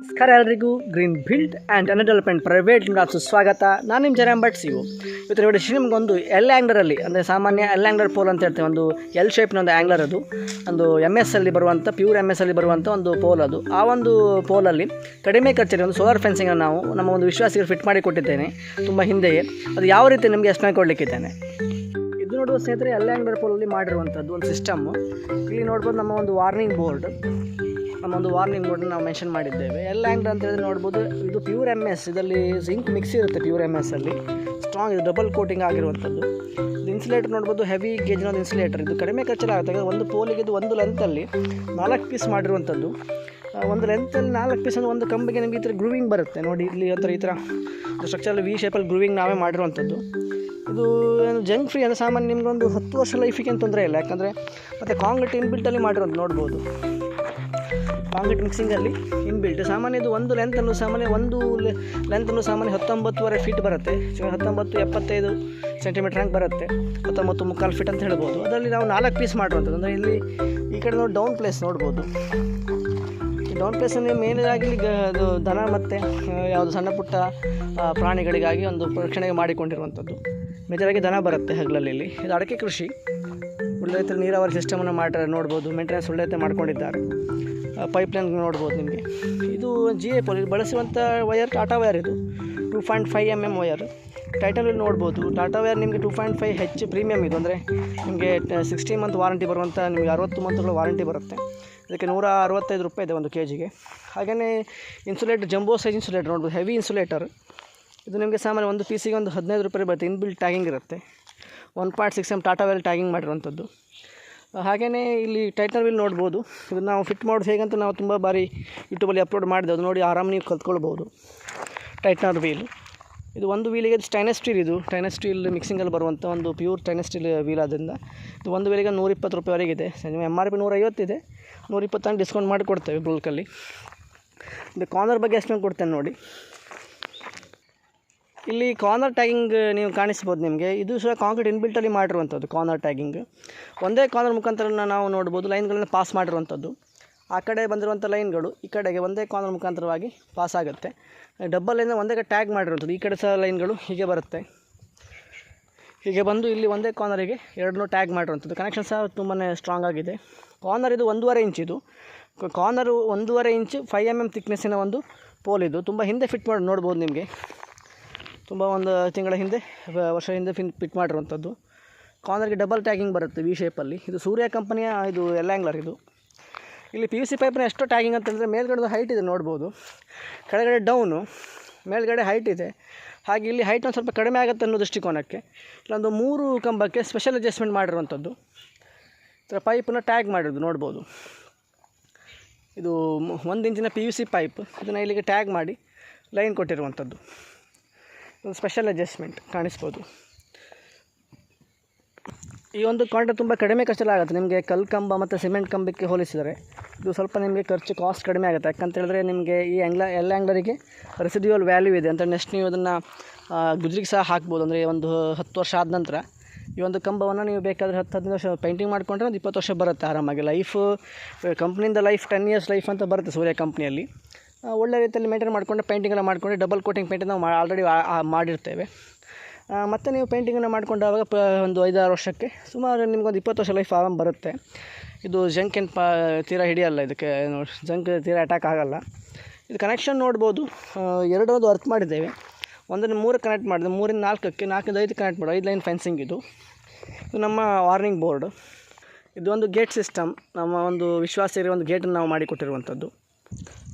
ನಮಸ್ಕಾರ ಎಲ್ಲರಿಗೂ green build and ಅನ್ ಡೆವಲಪ್ಮೆಂಟ್ ಪ್ರೈವೇಟ್ ಲಿಮಿಟೆಡ್ ಸ್ವಾಗತ. ನಾನು ನಿಮ್ಮ ಜನ ಭಟ್ ಸಿವು ಇವತ್ತು ನೋಡಿ ಒಂದು ಎಲ್ ಆ್ಯಂಗ್ಲರಲ್ಲಿ ಅಂದರೆ ಸಾಮಾನ್ಯ ಎಲ್ ಆ್ಯಂಗ್ಲರ್ ಪೋಲ್ ಅಂತ ಹೇಳ್ತೇವೆ. ಒಂದು ಎಲ್ ಶೇಪ್ನ ಒಂದು ಆ್ಯಂಗ್ಲರ್ ಅದು. ಒಂದು ಎಂ ಎಸ್ ಅಲ್ಲಿ ಬರುವಂಥ ಪ್ಯೂರ್ ಎಂ ಎಸ್ ಅಲ್ಲಿ ಬರುವಂಥ ಒಂದು ಪೋಲ್ ಅದು. ಆ ಒಂದು ಪೋಲಲ್ಲಿ ಕಡಿಮೆ ಖರ್ಚಲ್ಲಿ ಒಂದು ಸೋಲಾರ್ ಫೆನ್ಸಿಂಗನ್ನು ನಾವು ನಮ್ಮ ಒಂದು ವಿಶ್ವಾಸಿಗೆ ಫಿಟ್ ಮಾಡಿ ಕೊಟ್ಟಿದ್ದೇನೆ. ತುಂಬ ಹಿಂದೆಯೇ. ಅದು ಯಾವ ರೀತಿ ನಿಮಗೆ ಎಕ್ಸ್ಪ್ಲೈನ್ ಕೊಡಲಿಕ್ಕಿದ್ದೇನೆ? ಇದು ನೋಡುವ ಸ್ನೇಹಿತರೆ ಎಲ್ ಆ್ಯಂಗ್ಲರ್ ಪೋಲಲ್ಲಿ ಮಾಡಿರುವಂಥದ್ದು ಒಂದು ಸಿಸ್ಟಮ್ ಇಲ್ಲಿ ನೋಡ್ಬೋದು ನಮ್ಮ ಒಂದು ವಾರ್ನಿಂಗ್ ಬೋರ್ಡ್ ನಮ್ಮ ಒಂದು ವಾರ್ನಿಂಗ್ ಬೋರ್ಡ್ನ ನಾವು ಮೆನ್ಷನ್ ಮಾಡಿದ್ದೇವೆ. ಎಲ್ಲ ಆ್ಯಂಗ್ಲ್ ಅಂತ ಹೇಳಿದ್ರೆ ನೋಡ್ಬೋದು ಇದು ಪ್ಯೂರ್ ಎಂ ಎಸ್ ಇದರಲ್ಲಿ ಜಿಂಕ್ ಮಿಕ್ಸ್ ಇರುತ್ತೆ ಪ್ಯೂರ್ ಎಂ ಎಸ್ ಅಲ್ಲಿ. ಸ್ಟ್ರಾಂಗ್ ಇದು ಡಬಲ್ ಕೋಟಿಂಗ್ ಆಗಿರುವಂಥದ್ದು. ಇದು ಇನ್ಸುಲೇಟರ್ ನೋಡ್ಬೋದು ಹೆವಿ ಗೇಜ್ನ ಇನ್ಸುಲೇಟರ್ ಇದು ಕಡಿಮೆ ಖರ್ಚಲ್ಲಿ ಆಗುತ್ತೆ ಒಂದು ಪೋಲಿಗೆ ಇದು ಒಂದು ಲೆಂತಲ್ಲಿ ನಾಲ್ಕು ಪೀಸ್ ಮಾಡಿರುವಂಥದ್ದು. ಆ, ಒಂದು ಲೆಂತಲ್ಲಿ ನಾಲ್ಕು ಪೀಸ್ ಅಂದರೆ ಒಂದು ಕಂಬಿಗೆ ನಿಮಗೆ ಈ ಥರ ಗ್ರೂವಿಂಗ್ ಬರುತ್ತೆ. ನೋಡಿ ಇಲ್ಲಿ ಒಂಥರ ಈ ಥರ ಸ್ಟ್ರಕ್ಚರಲ್ಲಿ ವಿ ಶೇಪಲ್ಲಿ ಗ್ರೂವಿಂಗ್ ನಾವೇ ಮಾಡಿರುವಂಥದ್ದು. ಇದು ಏನು ಜಂಕ್ ಫ್ರೀ ಅಂದರೆ ಸಾಮಾನ್ಯ ನಿಮಗೊಂದು ಹತ್ತು ವರ್ಷ ಲೈಫಿಗೆ ಏನು ತೊಂದರೆ ಇಲ್ಲ. ಯಾಕಂದರೆ ಮತ್ತು ಕಾಂಗ್ರೆಟ್ ಇನ್ಬಿಲ್ಟಲ್ಲಿ ಮಾಡಿರೋದು ನೋಡ್ಬೋದು. ಕಾಂಕ್ರೀಟ್ ಮಿಕ್ಸಿಂಗಲ್ಲಿ ಇನ್ಬಿಲ್ಟ್ ಸಾಮಾನ್ಯ ಇದು ಒಂದು ಲೆಂತನ್ನು ಸಾಮಾನ್ಯ ಒಂದು ಲೆಂತನ್ನು ಸಾಮಾನ್ಯ ಹತ್ತೊಂಬತ್ತುವರೆ ಫೀಟ್ ಬರುತ್ತೆ. ಹತ್ತೊಂಬತ್ತು, ಎಪ್ಪತ್ತೈದು ಸೆಂಟಿಮೀಟ್ರ್ ಹಂಗೆ ಬರುತ್ತೆ. ಹತ್ತೊಂಬತ್ತು ಮುಕ್ಕಾಲು ಫೀಟ್ ಅಂತ ಹೇಳ್ಬೋದು. ಅದರಲ್ಲಿ ನಾವು ನಾಲ್ಕು ಪೀಸ್ ಮಾಡುವಂಥದ್ದು. ಅಂದರೆ ಇಲ್ಲಿ ಈ ಕಡೆ ನಾವು ಡೌನ್ ಪ್ಲೇಸ್ ನೋಡ್ಬೋದು. ಡೌನ್ ಪ್ಲೇಸಲ್ಲಿ ಮೇಲಾಗಿ ಅದು ದನ ಮತ್ತು ಯಾವುದು ಸಣ್ಣ ಪುಟ್ಟ ಪ್ರಾಣಿಗಳಿಗಾಗಿ ಒಂದು ರಕ್ಷಣೆಗೆ ಮಾಡಿಕೊಂಡಿರುವಂಥದ್ದು. ಮೇಜರಾಗಿ ದನ ಬರುತ್ತೆ ಹಗಲಲ್ಲಿ ಇಲ್ಲಿ. ಇದು ಅಡಕೆ ಕೃಷಿ. ಒಳ್ಳೆ ರೀತಿಯಲ್ಲಿ ನೀರಾವರಿ ಸಿಸ್ಟಮನ್ನು ಮಾಡ್ತಾರೆ, ನೋಡ್ಬೋದು. ಮೇಂಟೆನೆನ್ಸ್ ಒಳ್ಳೆ ರೀತಿ ಮಾಡ್ಕೊಂಡಿದ್ದಾರೆ. ಪೈಪ್ಲೈನ್ ನೋಡ್ಬೋದು ನಿಮಗೆ. ಇದು ಜಿ ಎ ಪೋಲ್ ಬಳಸುವಂಥ ವಯರ್ ಟಾಟಾ ವೈರ್ ಇದು. Two point five M M wire ಟೈಟಲಲ್ಲಿ ನೋಡ್ಬೋದು. ಟಾಟಾ ವೈರ್ ನಿಮಗೆ ಟೂ ಪಾಯಿಂಟ್ ಫೈವ್ ಹೆಚ್ಚು ಪ್ರೀಮಿಯಮ್ ಇದು. ಅಂದರೆ ನಿಮಗೆ ಸಿಕ್ಸ್ಟಿ ಮಂತ್ ವಾರಂಟಿ ಬರುವಂಥ ನಿಮಗೆ ಅರವತ್ತು ಮಂತ್ಗಳ ವಾರಂಟಿ ಬರುತ್ತೆ. ಇದಕ್ಕೆ ನೂರ ಅರವತ್ತೈದು ರೂಪಾಯಿ ಇದೆ ಒಂದು ಕೆ ಜಿಗೆ ಹಾಗೆಯೇ ಇನ್ಸುಲೇಟರ್ ಜಂಬೋ ಸೈಜ್ ಇನ್ಸುಲೇಟರ್ ನೋಡ್ಬೋದು. ಹೆವಿ ಇನ್ಸುಲೇಟರ್ ಇದು ನಿಮಗೆ ಸಾಮಾನ್ಯ ಒಂದು ಪೀಸಿಗೆ ಒಂದು ಹದಿನೈದು ರೂಪಾಯಿ ಬರುತ್ತೆ. ಇನ್ಬಿಲ್ಟ್ ಟ್ಯಾಗಿಂಗ್ ಇರುತ್ತೆ. One point six M Tata wire tagging ಮಾಡಿರುವಂಥದ್ದು. ಹಾಗೆಯೇ ಇಲ್ಲಿ ಟೈಟರ್ ವೀಲ್ ನೋಡ್ಬೋದು. ಇದು ನಾವು ಫಿಟ್ ಮಾಡೋದು ಹೇಗಂತ ನಾವು ತುಂಬ ಬಾರಿ ಯೂಟ್ಯೂಬಲ್ಲಿ ಅಪ್ಲೋಡ್ ಮಾಡಿದೆ. ಅದು ನೋಡಿ ಆರಾಮ್ ನೀವು ಕಲ್ತ್ಕೊಳ್ಬೋದು. ಟೈಟ್ನರ್ ವೀಲ್ ಇದು ಒಂದು ವೀಲಿಗೆ ಸ್ಟೈನಸ್ ಸ್ಟೀಲ್ ಇದು. ಸ್ಟೈನಸ್ ಸ್ಟೀಲ್ ಮಿಕ್ಸಿಂಗಲ್ಲಿ ಬರುವಂಥ ಒಂದು ಪ್ಯೂರ್ ಸ್ಟೈನಸ್ ಸ್ಟೀಲ್ ವೀಲ್ ಆದ್ದರಿಂದ ಇದು ಒಂದು ವೀಲಿಗೆ ನೂರಿಪ್ಪತ್ತು ರೂಪಾಯಿವರೆಗಿದೆ ಎಂ ಆರ್ ಪಿ ನೂರೈವತ್ತಿದೆ ನೂರಿಪ್ಪತ್ತಂಗೆ ಡಿಸ್ಕೌಂಟ್ ಮಾಡಿ ಕೊಡ್ತೇವೆ ಬುಲ್ಕಲ್ಲಿ ಇದು ಕಾರ್ನರ್ ಬಗ್ಗೆ ಎಷ್ಟು ಕೊಡ್ತೇನೆ ನೋಡಿ. ಇಲ್ಲಿ ಕಾರ್ನರ್ ಟ್ಯಾಗಿಂಗ್ ನೀವು ಕಾಣಿಸ್ಬೋದು ನಿಮಗೆ. ಇದು ಸಹ ಕಾಂಕ್ರೀಟ್ ಇನ್ಬಿಲ್ಟಲ್ಲಿ ಮಾಡಿರುವಂಥದ್ದು ಕಾರ್ನರ್ ಟ್ಯಾಗಿಂಗ್ ಒಂದೇ ಕಾರ್ನರ್ ಮುಖಾಂತರ ನಾವು ನೋಡ್ಬೋದು ಲೈನ್ಗಳನ್ನು ಪಾಸ್ ಮಾಡಿರುವಂಥದ್ದು. ಆ ಕಡೆ ಬಂದಿರುವಂಥ ಲೈನ್ಗಳು ಈ ಕಡೆಗೆ ಒಂದೇ ಕಾರ್ನರ್ ಮುಖಾಂತರವಾಗಿ ಪಾಸ್ ಆಗುತ್ತೆ. ಡಬ್ಬಲ್ ಲೈನ್ ಒಂದೇ ಟ್ಯಾಗ್ ಮಾಡಿರುವಂಥದ್ದು, ಈ ಕಡೆ ಸಹ ಲೈನ್ಗಳು ಹೀಗೆ ಬರುತ್ತೆ. ಹೀಗೆ ಬಂದು ಇಲ್ಲಿ ಒಂದೇ ಕಾರ್ನರಿಗೆ ಎರಡನ್ನೂ ಟ್ಯಾಗ್ ಮಾಡಿರುವಂಥದ್ದು. ಕನೆಕ್ಷನ್ ಸಹ ತುಂಬಾ ಸ್ಟ್ರಾಂಗ್ ಆಗಿದೆ. ಕಾರ್ನರ್ ಇದು ಒಂದೂವರೆ ಇಂಚ್ ಇದು. ಕಾರ್ನರು ಒಂದೂವರೆ ಇಂಚು ಫೈವ್ ಎಂ ಎಂ ತಿಕ್ನೆಸ್ಸಿನ ಒಂದು ಪೋಲ್ ಇದು. ತುಂಬ ಹಿಂದೆ ಫಿಟ್ ಮಾಡಿ, ನೋಡ್ಬೋದು ನಿಮಗೆ. ತುಂಬ ಒಂದು ತಿಂಗಳ ಹಿಂದೆ ವರ್ಷ ಹಿಂದೆ ಫಿನ್ ಫಿಟ್ ಮಾಡಿರುವಂಥದ್ದು. ಕಾರ್ನರ್ಗೆ ಡಬಲ್ ಟ್ಯಾಗಿಂಗ್ ಬರುತ್ತೆ ವಿ ಶೇಪಲ್ಲಿ ಇದು ಸೂರ್ಯ ಕಂಪನಿಯ ಇದು ಎಲ್ಲ ಆ್ಯಂಗ್ಲರ್ ಇದು. ಇಲ್ಲಿ ಪಿ ಯು ಸಿ ಪೈಪ್ನ ಎಷ್ಟು ಟ್ಯಾಗಿಂಗ್ ಅಂತಂದರೆ ಮೇಲ್ಗಡೆದು ಹೈಟ್ ಇದೆ ನೋಡ್ಬೋದು. ಕೆಳಗಡೆ ಡೌನು ಮೇಲ್ಗಡೆ ಹೈಟ್ ಇದೆ. ಹಾಗೆ ಇಲ್ಲಿ ಹೈಟ್ ಒಂದು ಸ್ವಲ್ಪ ಕಡಿಮೆ ಆಗುತ್ತೆ ಅನ್ನೋ ದೃಷ್ಟಿಕೋನಕ್ಕೆ. ಇಲ್ಲೊಂದು ಮೂರು ಕಂಬಕ್ಕೆ ಸ್ಪೆಷಲ್ ಅಡ್ಜಸ್ಟ್ಮೆಂಟ್ ಮಾಡಿರುವಂಥದ್ದು. ಈ ಥರ ಪೈಪನ್ನು ಟ್ಯಾಗ್ ಮಾಡಿರೋದು ನೋಡ್ಬೋದು. ಇದು ಒಂದು ಇಂಚಿನ ಪಿ ಯು ಸಿ ಪೈಪ್ ಇದನ್ನು ಇಲ್ಲಿಗೆ ಟ್ಯಾಗ್ ಮಾಡಿ ಲೈನ್ ಕೊಟ್ಟಿರುವಂಥದ್ದು. ಸ್ಪೆಷಲ್ ಅಡ್ಜಸ್ಟ್ಮೆಂಟ್ ಕಾಣಿಸ್ಬೋದು. ಈ ಒಂದು ಕಾಂಟ್ರಾಕ್ಟ್ ತುಂಬ ಕಡಿಮೆ ಖರ್ಚಲ್ಲಿ ಆಗುತ್ತೆ. ನಿಮಗೆ ಕಲ್ಲು ಕಂಬ ಮತ್ತು ಸಿಮೆಂಟ್ ಕಂಬಕ್ಕೆ ಹೋಲಿಸಿದರೆ ಇದು ಸ್ವಲ್ಪ ನಿಮಗೆ ಖರ್ಚು ಕಾಸ್ಟ್ ಕಡಿಮೆ ಆಗುತ್ತೆ. ಯಾಕಂತೇಳಿದ್ರೆ ನಿಮಗೆ ಈ ಆ್ಯಂಗ್ಲ ಎಲ್ಲ ಆ್ಯಂಗ್ಲರಿಗೆ ರೆಸಿಡ್ಯೂವಲ್ ವ್ಯಾಲ್ಯೂ ಇದೆ. ಅಂತ ನೆಕ್ಸ್ಟ್ ನೀವು ಅದನ್ನು ಗುಜ್ರಿಗೆ ಸಹ ಹಾಕ್ಬೋದು. ಅಂದರೆ ಒಂದು ಹತ್ತು ವರ್ಷ ಆದ ನಂತರ ಈ ಒಂದು ಕಂಬವನ್ನು ನೀವು ಬೇಕಾದರೆ ಹತ್ತು, ಹದಿನೈದು ವರ್ಷ ಪೇಂಟಿಂಗ್ ಮಾಡಿಕೊಂಡ್ರೆ ಒಂದು ಇಪ್ಪತ್ತು ವರ್ಷ ಬರುತ್ತೆ ಆರಾಮಾಗಿ. ಲೈಫ್ ಕಂಪ್ನಿಯಿಂದ ಲೈಫ್ ಟೆನ್ ಇಯರ್ಸ್ ಲೈಫ್ ಅಂತ ಬರುತ್ತೆ ಸೂರ್ಯ ಕಂಪ್ನಿಯಲ್ಲಿ ಒಳ್ಳೆ ರೀತಿಯಲ್ಲಿ ಮೇಂಟೈನ್ ಮಾಡಿಕೊಂಡು ಪೇಂಟಿಂಗನ್ನು ಮಾಡಿಕೊಂಡು ಡಬಲ್ ಕೋಟಿಂಗ್ ಪೇಂಟಿಂಗ್ ನಾವು ಆಲ್ರೆಡಿ ಮಾಡಿರ್ತೇವೆ. ಮತ್ತು ನೀವು ಪೇಂಟಿಂಗನ್ನು ಮಾಡಿಕೊಂಡಾಗ ಪ, ಒಂದು ಐದಾರು ವರ್ಷಕ್ಕೆ ಸುಮಾರು ನಿಮಗೊಂದು ಇಪ್ಪತ್ತು ವರ್ಷ ಲೈಫ್ ಆರಾಮ್ ಬರುತ್ತೆ. ಇದು ಜಂಕ್ ಏನು ಪಾ ತೀರಾ ಹಿಡಿಯಲ್ಲ ಇದಕ್ಕೆ ಜಂಕ್ ತೀರಾ ಅಟ್ಯಾಕ್ ಆಗಲ್ಲ. ಇದು ಕನೆಕ್ಷನ್ ನೋಡ್ಬೋದು. ಎರಡರದು ಎರಡರದ್ದು ಅರ್ಥ ಮಾಡಿದ್ದೇವೆ. ಒಂದನ್ನು ಮೂರು ಕನೆಕ್ಟ್ ಮಾಡಿದೆ. ಮೂರಿಂದ ನಾಲ್ಕಕ್ಕೆ ನಾಲ್ಕಿಂದ ಐದು ಕನೆಕ್ಟ್ ಮಾಡಿ ಐದು ಲೈನ್ ಫೆನ್ಸಿಂಗ್ ಇದು. ಇದು ನಮ್ಮ ವಾರ್ನಿಂಗ್ ಬೋರ್ಡ್ ಇದು ಒಂದು ಗೇಟ್ ಸಿಸ್ಟಮ್ ನಮ್ಮ ಒಂದು ವಿಶ್ವಾಸಿಗೆ ಒಂದು ಗೇಟನ್ನು ನಾವು ಮಾಡಿಕೊಟ್ಟಿರುವಂಥದ್ದು.